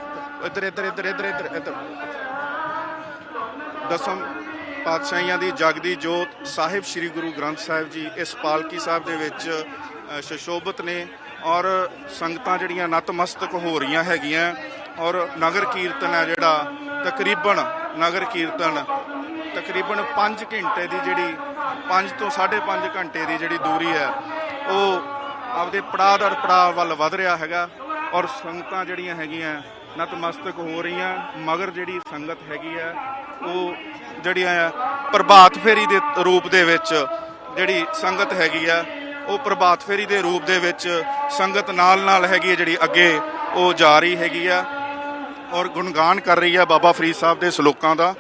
ਇੱਧਰ ਇੱਧਰ ਇੱਧਰ ਇੱਧਰ ਇੱਧਰ ਦਸਮ ਪਾਤਸ਼ਾਹੀਆਂ ਦੀ ਜਗਦੀ ਜੋਤ ਸਾਹਿਬ ਸ੍ਰੀ ਗੁਰੂ ਗ੍ਰੰਥ ਸਾਹਿਬ ਜੀ ਇਸ ਪਾਲਕੀ ਸਾਹਿਬ ਦੇ ਵਿੱਚ ਅ, ਸੁਸ਼ੋਭਿਤ ਨੇ ਔਰ ਸੰਗਤਾਂ ਜਿਹੜੀਆਂ ਨਤਮਸਤਕ ਹੋ ਰਹੀਆਂ ਹੈਗੀਆਂ ਔਰ ਨਗਰ ਕੀਰਤਨ ਹੈ ਜਿਹੜਾ ਤਕਰੀਬਨ ਨਗਰ ਕੀਰਤਨ ਤਕਰੀਬਨ 5 ਘੰਟੇ ਦੀ ਜਿਹੜੀ 5 ਤੋਂ 5.5 ਘੰਟੇ ਦੀ ਜਿਹੜੀ ਦੂਰੀ ਹੈ ਉਹ ਆਪਦੇ ਪੜਾਅ ਦਰ ਪੜਾਅ ਵੱਲ ਵਧ ਰਿਹਾ ਹੈਗਾ ਔਰ ਸੰਗਤਾਂ ਜਿਹੜੀਆਂ ਹੈਗੀਆਂ ਨਤਮਸਤਕ ਹੋ ਰਹੀਆਂ, ਮਗਰ ਜਿਹੜੀ ਸੰਗਤ ਹੈਗੀ ਹੈ ਉਹ ਜਿਹੜੀਆਂ ਆ, ਪ੍ਰਭਾਤ ਫੇਰੀ ਦੇ ਰੂਪ ਦੇ ਵਿੱਚ ਜਿਹੜੀ ਸੰਗਤ ਹੈਗੀ ਆ, ਉਹ ਪ੍ਰਭਾਤ ਫੇਰੀ ਦੇ ਰੂਪ ਦੇ ਵਿੱਚ ਸੰਗਤ ਨਾਲ ਨਾਲ ਹੈਗੀ ਹੈ ਜਿਹੜੀ ਅੱਗੇ ਉਹ ਜਾ ਰਹੀ ਹੈਗੀ ਆ ਔਰ ਗੁਣਗਾਨ ਕਰ ਰਹੀ ਹੈ ਬਾਬਾ ਫਰੀਦ ਸਾਹਿਬ ਦੇ ਸ਼ਲੋਕਾਂ ਦਾ।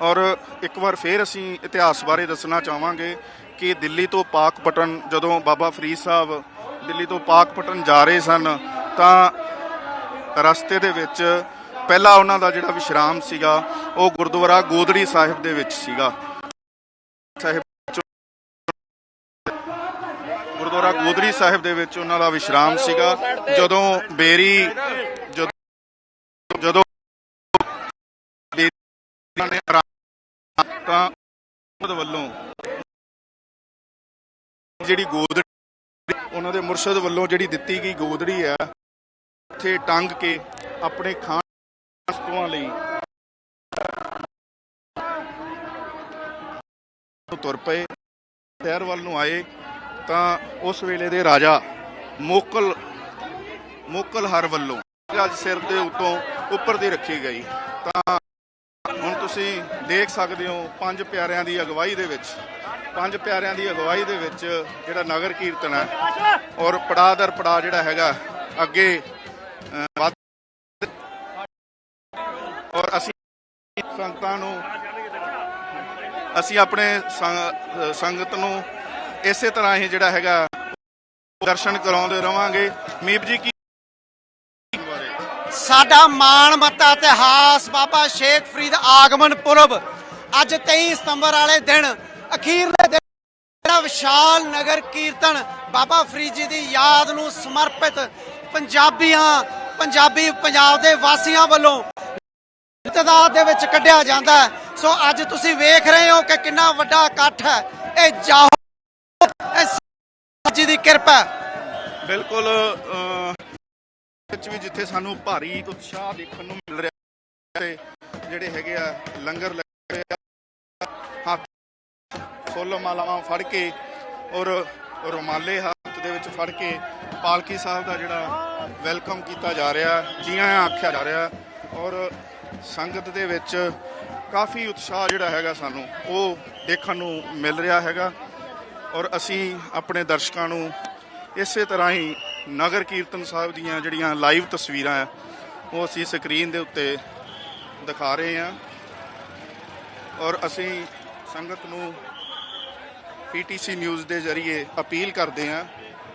ਔਰ ਇੱਕ ਵਾਰ ਫੇਰ ਅਸੀਂ ਇਤਿਹਾਸ ਬਾਰੇ ਦੱਸਣਾ ਚਾਹਾਂਗੇ ਕਿ ਦਿੱਲੀ ਤੋਂ ਪਾਕ ਪਟਨ, ਜਦੋਂ ਬਾਬਾ ਫਰੀਦ ਸਾਹਿਬ ਦਿੱਲੀ ਤੋਂ ਪਾਕ ਪਟਨ ਜਾ ਰਹੇ ਸਨ, ਤਾਂ ਰਸਤੇ ਦੇ ਵਿੱਚ ਪਹਿਲਾ ਉਹਨਾਂ ਦਾ ਜਿਹੜਾ ਵਿਸ਼ਰਾਮ ਸੀਗਾ, ਉਹ ਗੁਰਦੁਆਰਾ ਗੋਦੜੀ ਸਾਹਿਬ ਦੇ ਵਿੱਚ ਸੀਗਾ। ਸਾਹਿਬ ਗੁਰਦੁਆਰਾ ਗੋਦੜੀ ਸਾਹਿਬ ਦੇ ਵਿੱਚ ਉਹਨਾਂ ਦਾ ਵਿਸ਼ਰਾਮ ਸੀਗਾ। ਜਦੋਂ ਬੇਰੀ ਜਦੋਂ ਜਦੋਂ ਨੇ ਤਾਂ ਉਹਨਾਂ ਵੱਲੋਂ ਜਿਹੜੀ ਗੋਦੜੀ ਉਹਨਾਂ ਦੇ ਮੁਰਸ਼ਦ ਵੱਲੋਂ ਜਿਹੜੀ ਦਿੱਤੀ ਗਈ ਗੋਦੜੀ ਆ ਉੱਥੇ ਟੰਗ ਕੇ ਆਪਣੇ ਖਾਣ ਵਸਤੂਆਂ ਲਈ ਤੁਰ ਪਏ, ਸ਼ਹਿਰ ਵੱਲ ਨੂੰ ਆਏ, ਤਾਂ ਉਸ ਵੇਲੇ ਦੇ ਰਾਜਾ ਮੋਕਲ ਮੋਕਲ ਹਰ ਵੱਲੋਂ ਅੱਜ ਸਿਰ ਦੇ ਉੱਤੋਂ ਉੱਪਰ ਦੀ ਰੱਖੀ ਗਈ। ਤਾਂ ਹੁਣ ਤੁਸੀਂ ਦੇਖ ਸਕਦੇ ਹੋ ਪੰਜ ਪਿਆਰਿਆਂ ਦੀ ਅਗਵਾਈ ਦੇ ਵਿੱਚ, ਪੰਜ ਪਿਆਰਿਆਂ ਦੀ ਅਗਵਾਈ ਦੇ ਵਿੱਚ ਜਿਹੜਾ ਨਗਰ ਕੀਰਤਨ ਹੈ ਔਰ ਪੜਾਅ ਦਰ ਪੜਾਅ ਜਿਹੜਾ ਹੈਗਾ ਅੱਗੇ ਵੱਧ ਔਰ ਅਸੀਂ ਸੰਗਤਾਂ ਨੂੰ ਅਸੀਂ ਆਪਣੇ ਸੰਗਤ ਨੂੰ ਇਸੇ ਤਰ੍ਹਾਂ ਹੀ ਜਿਹੜਾ ਹੈਗਾ ਦਰਸ਼ਨ ਕਰਾਉਂਦੇ ਰਵਾਂਗੇ। ਮੀਪ ਜੀ, ਕੀ ਸਾਡਾ ਮਾਣ, ਮੱਤਾ, ਇਤਿਹਾਸ ਬਾਬਾ ਸ਼ੇਖ ਫਰੀਦ ਆਗਮਨ ਪੁਰਬ ਅੱਜ 23 ਸਤੰਬਰ ਵਾਲੇ ਦਿਨ ਅਖੀਰਲੇ ਦਿਨ ਜਿਹੜਾ ਵਿਸ਼ਾਲ ਨਗਰ ਕੀਰਤਨ ਬਾਬਾ ਫਰੀਦ ਜੀ ਦੀ ਯਾਦ ਨੂੰ ਸਮਰਪਿਤ ਪੰਜਾਬੀਆਂ, ਪੰਜਾਬੀ ਪੰਜਾਬ ਦੇ ਵਾਸੀਆਂ ਵੱਲੋਂ ਇਤਦਾਦ ਦੇ ਵਿੱਚ ਕੱਢਿਆ ਜਾਂਦਾ ਸੋ ਅੱਜ ਤੁਸੀਂ ਵੇਖ ਰਹੇ ਹੋ ਕਿ ਕਿੰਨਾ ਵੱਡਾ ਇਕੱਠ ਹੈ। ਇਹ ਜਾਹੋ ਜੀ ਦੀ ਕਿਰਪਾ ਬਿਲਕੁਲ ਵਿੱਚ ਵੀ ਜਿੱਥੇ ਸਾਨੂੰ ਭਾਰੀ ਉਤਸ਼ਾਹ ਦੇਖਣ ਨੂੰ ਮਿਲ ਰਿਹਾ ਤੇ ਜਿਹੜੇ ਹੈਗੇ ਆ ਲੰਗਰ ਲੱਗੇ ਆ, ਹੱਥ ਫੁੱਲ ਮਾਲਾਵਾਂ ਫੜ ਕੇ ਔਰ ਰੁਮਾਲੇ ਹੱਥ ਦੇ ਵਿੱਚ ਫੜ ਕੇ ਪਾਲਕੀ ਸਾਹਿਬ ਦਾ ਜਿਹੜਾ ਵੈਲਕਮ ਕੀਤਾ ਜਾ ਰਿਹਾ ਜੀ ਆਇਆਂ ਆਖਿਆ ਜਾ ਰਿਹਾ ਔਰ ਸੰਗਤ ਦੇ ਵਿੱਚ ਕਾਫੀ ਉਤਸ਼ਾਹ ਜਿਹੜਾ ਹੈਗਾ ਸਾਨੂੰ, ਉਹ ਦੇਖਣ ਨੂੰ ਮਿਲ ਰਿਹਾ ਹੈਗਾ ਔਰ ਅਸੀਂ ਆਪਣੇ ਦਰਸ਼ਕਾਂ ਨੂੰ ਇਸੇ ਤਰ੍ਹਾਂ ਹੀ ਨਗਰ ਕੀਰਤਨ ਸਾਹਿਬ ਦੀਆਂ ਜਿਹੜੀਆਂ ਲਾਈਵ ਤਸਵੀਰਾਂ ਆ, ਉਹ ਅਸੀਂ ਸਕਰੀਨ ਦੇ ਉੱਤੇ ਦਿਖਾ ਰਹੇ ਹਾਂ ਔਰ ਅਸੀਂ ਸੰਗਤ ਨੂੰ ਪੀਟੀਸੀ ਨਿਊਜ਼ ਦੇ ਜ਼ਰੀਏ ਅਪੀਲ ਕਰਦੇ ਹਾਂ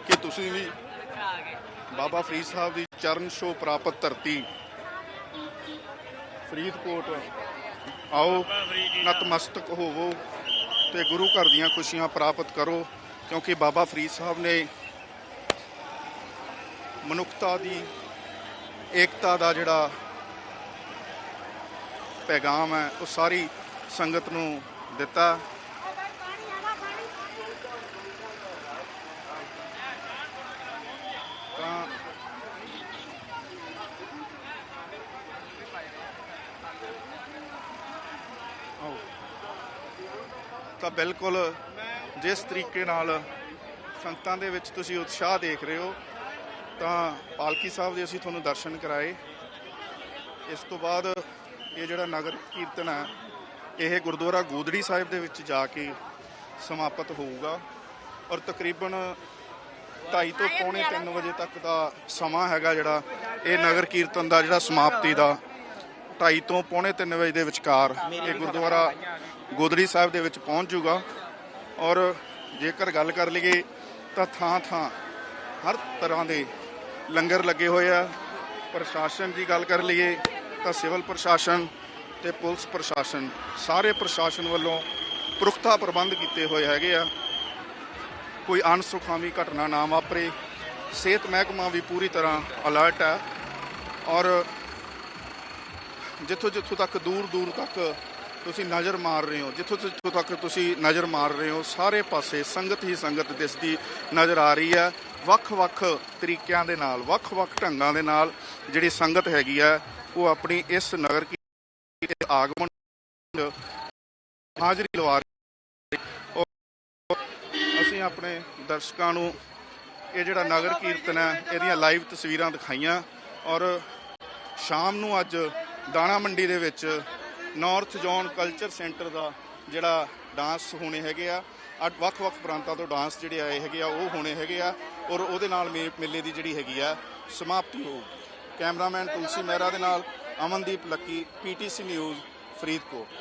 ਕਿ ਤੁਸੀਂ ਵੀ ਬਾਬਾ ਫਰੀਦ ਸਾਹਿਬ ਦੀ ਚਰਨ ਛੋਹ ਪ੍ਰਾਪਤ ਧਰਤੀ, ਫਰੀਦਕੋਟ। ਆਓ, ਨਤਮਸਤਕ ਹੋਵੋ ਤੇ ਗੁਰੂ ਘਰ ਦੀਆਂ ਖੁਸ਼ੀਆਂ ਪ੍ਰਾਪਤ ਕਰੋ, ਕਿਉਂਕਿ ਬਾਬਾ ਫਰੀਦ ਸਾਹਿਬ ਨੇ ਮਨੁੱਖਤਾ ਦੀ ਏਕਤਾ ਦਾ ਜਿਹੜਾ ਪੈਗਾਮ ਹੈ, ਉਹ ਸਾਰੀ ਸੰਗਤ ਨੂੰ ਦਿੱਤਾ। ਤਾਂ ਬਿਲਕੁਲ ਜਿਸ ਤਰੀਕੇ ਨਾਲ ਸੰਗਤਾਂ ਦੇ ਵਿੱਚ ਤੁਸੀਂ ਉਤਸ਼ਾਹ ਦੇਖ ਰਹੇ ਹੋ, ਤਾਂ ਪਾਲਕੀ ਸਾਹਿਬ ਦੇ ਅਸੀਂ ਤੁਹਾਨੂੰ ਦਰਸ਼ਨ ਕਰਾਏ। ਇਸ ਤੋਂ ਬਾਅਦ ਇਹ ਜਿਹੜਾ ਨਗਰ ਕੀਰਤਨ ਹੈ, ਇਹ ਗੁਰਦੁਆਰਾ ਗੋਦੜੀ ਸਾਹਿਬ ਦੇ ਵਿੱਚ ਜਾ ਕੇ ਸਮਾਪਤ ਹੋਊਗਾ ਔਰ ਤਕਰੀਬਨ 2:30 ਤੋਂ ਪੌਣੇ 3 ਵਜੇ ਤੱਕ ਦਾ ਸਮਾਂ ਹੈਗਾ ਜਿਹੜਾ ਇਹ ਨਗਰ ਕੀਰਤਨ ਦਾ ਜਿਹੜਾ ਸਮਾਪਤੀ ਦਾ 2:30 ਤੋਂ ਪੌਣੇ 3 ਵਜੇ ਦੇ ਵਿਚਕਾਰ ਇਹ ਗੁਰਦੁਆਰਾ ਗੋਦੜੀ ਸਾਹਿਬ ਦੇ ਵਿੱਚ ਪਹੁੰਚ ਜਾਊਗਾ। ਔਰ ਜੇਕਰ ਗੱਲ ਕਰ ਲਈਏ ਤਾਂ ਥਾਂ ਥਾਂ ਹਰ ਤਰ੍ਹਾਂ ਦੇ ਲੰਗਰ ਲੱਗੇ ਹੋਏ ਆ। ਪ੍ਰਸ਼ਾਸਨ ਦੀ ਗੱਲ ਕਰ ਲਈਏ ਤਾਂ ਸਿਵਲ ਪ੍ਰਸ਼ਾਸਨ ਤੇ ਪੁਲਿਸ ਪ੍ਰਸ਼ਾਸਨ ਸਾਰੇ ਪ੍ਰਸ਼ਾਸਨ ਵੱਲੋਂ ਪੁਖਤਾ ਪ੍ਰਬੰਧ ਕੀਤੇ ਹੋਏ ਹੈਗੇ ਆ। ਕੋਈ ਅਣਸੁਖਾਵੀ ਘਟਨਾ ਨਾ ਵਾਪਰੇ। ਸਿਹਤ ਮਹਿਕਮਾ ਵੀ ਪੂਰੀ ਤਰ੍ਹਾਂ ਅਲਰਟ ਹੈ ਔਰ ਜਿੱਥੋਂ ਜਿੱਥੋਂ ਤੱਕ ਦੂਰ ਦੂਰ ਤੱਕ ਤੁਸੀਂ ਨਜ਼ਰ ਮਾਰ ਰਹੇ ਹੋ, ਜਿੱਥੋਂ ਜਿੱਥੋਂ ਤੱਕ ਤੁਸੀਂ ਨਜ਼ਰ ਮਾਰ ਰਹੇ ਹੋ, ਸਾਰੇ ਪਾਸੇ ਸੰਗਤ ਹੀ ਸੰਗਤ ਦਿਸਦੀ ਨਜ਼ਰ ਆ ਰਹੀ ਹੈ। ਵੱਖ-ਵੱਖ ਤਰੀਕਿਆਂ ਦੇ ਨਾਲ ਵੱਖ-ਵੱਖ ਢੰਗਾਂ ਦੇ ਨਾਲ ਜਿਹੜੀ ਸੰਗਤ ਹੈਗੀ ਆ ਉਹ ਆਪਣੀ ਇਸ ਨਗਰ ਕੀ ਦੇ ਆਗਮਨ ਹਾਜ਼ਰੀ ਲਵਾ ਰਹੀ ਅਸੀਂ ਆਪਣੇ ਦਰਸ਼ਕਾਂ ਨੂੰ ਇਹ ਜਿਹੜਾ ਨਗਰ ਕੀਰਤਨ ਹੈ, ਇਹਦੀਆਂ ਲਾਈਵ ਤਸਵੀਰਾਂ ਦਿਖਾਈਆਂ। ਔਰ ਸ਼ਾਮ ਨੂੰ ਅੱਜ ਦਾਣਾ ਮੰਡੀ ਦੇ ਵਿੱਚ ਨਾਰਥ ਜ਼ੋਨ ਕਲਚਰ ਸੈਂਟਰ ਦਾ ਜਿਹੜਾ ਡਾਂਸ ਹੋਣੇ ਹੈਗੇ ਆ ਅੱਠ ਵੱਖ-ਵੱਖ ਪ੍ਰਾਂਤਾਂ ਤੋਂ ਡਾਂਸ ਜਿਹੜੇ ਆਏ ਹੈਗੇ ਆ, ਉਹ ਹੋਣੇ ਹੈਗੇ ਆ, ਔਰ ਉਹਦੇ ਨਾਲ ਮੇ- ਮੇਲੇ ਦੀ ਜਿਹੜੀ ਹੈਗੀ ਆ, ਸਮਾਪਤੀ ਹੋਊਗੀ। ਕੈਮਰਾਮੈਨ ਤੁਲਸੀ ਮਹਿਰਾ ਦੇ ਨਾਲ Amandeep Lucky, PTC News, Faridkot.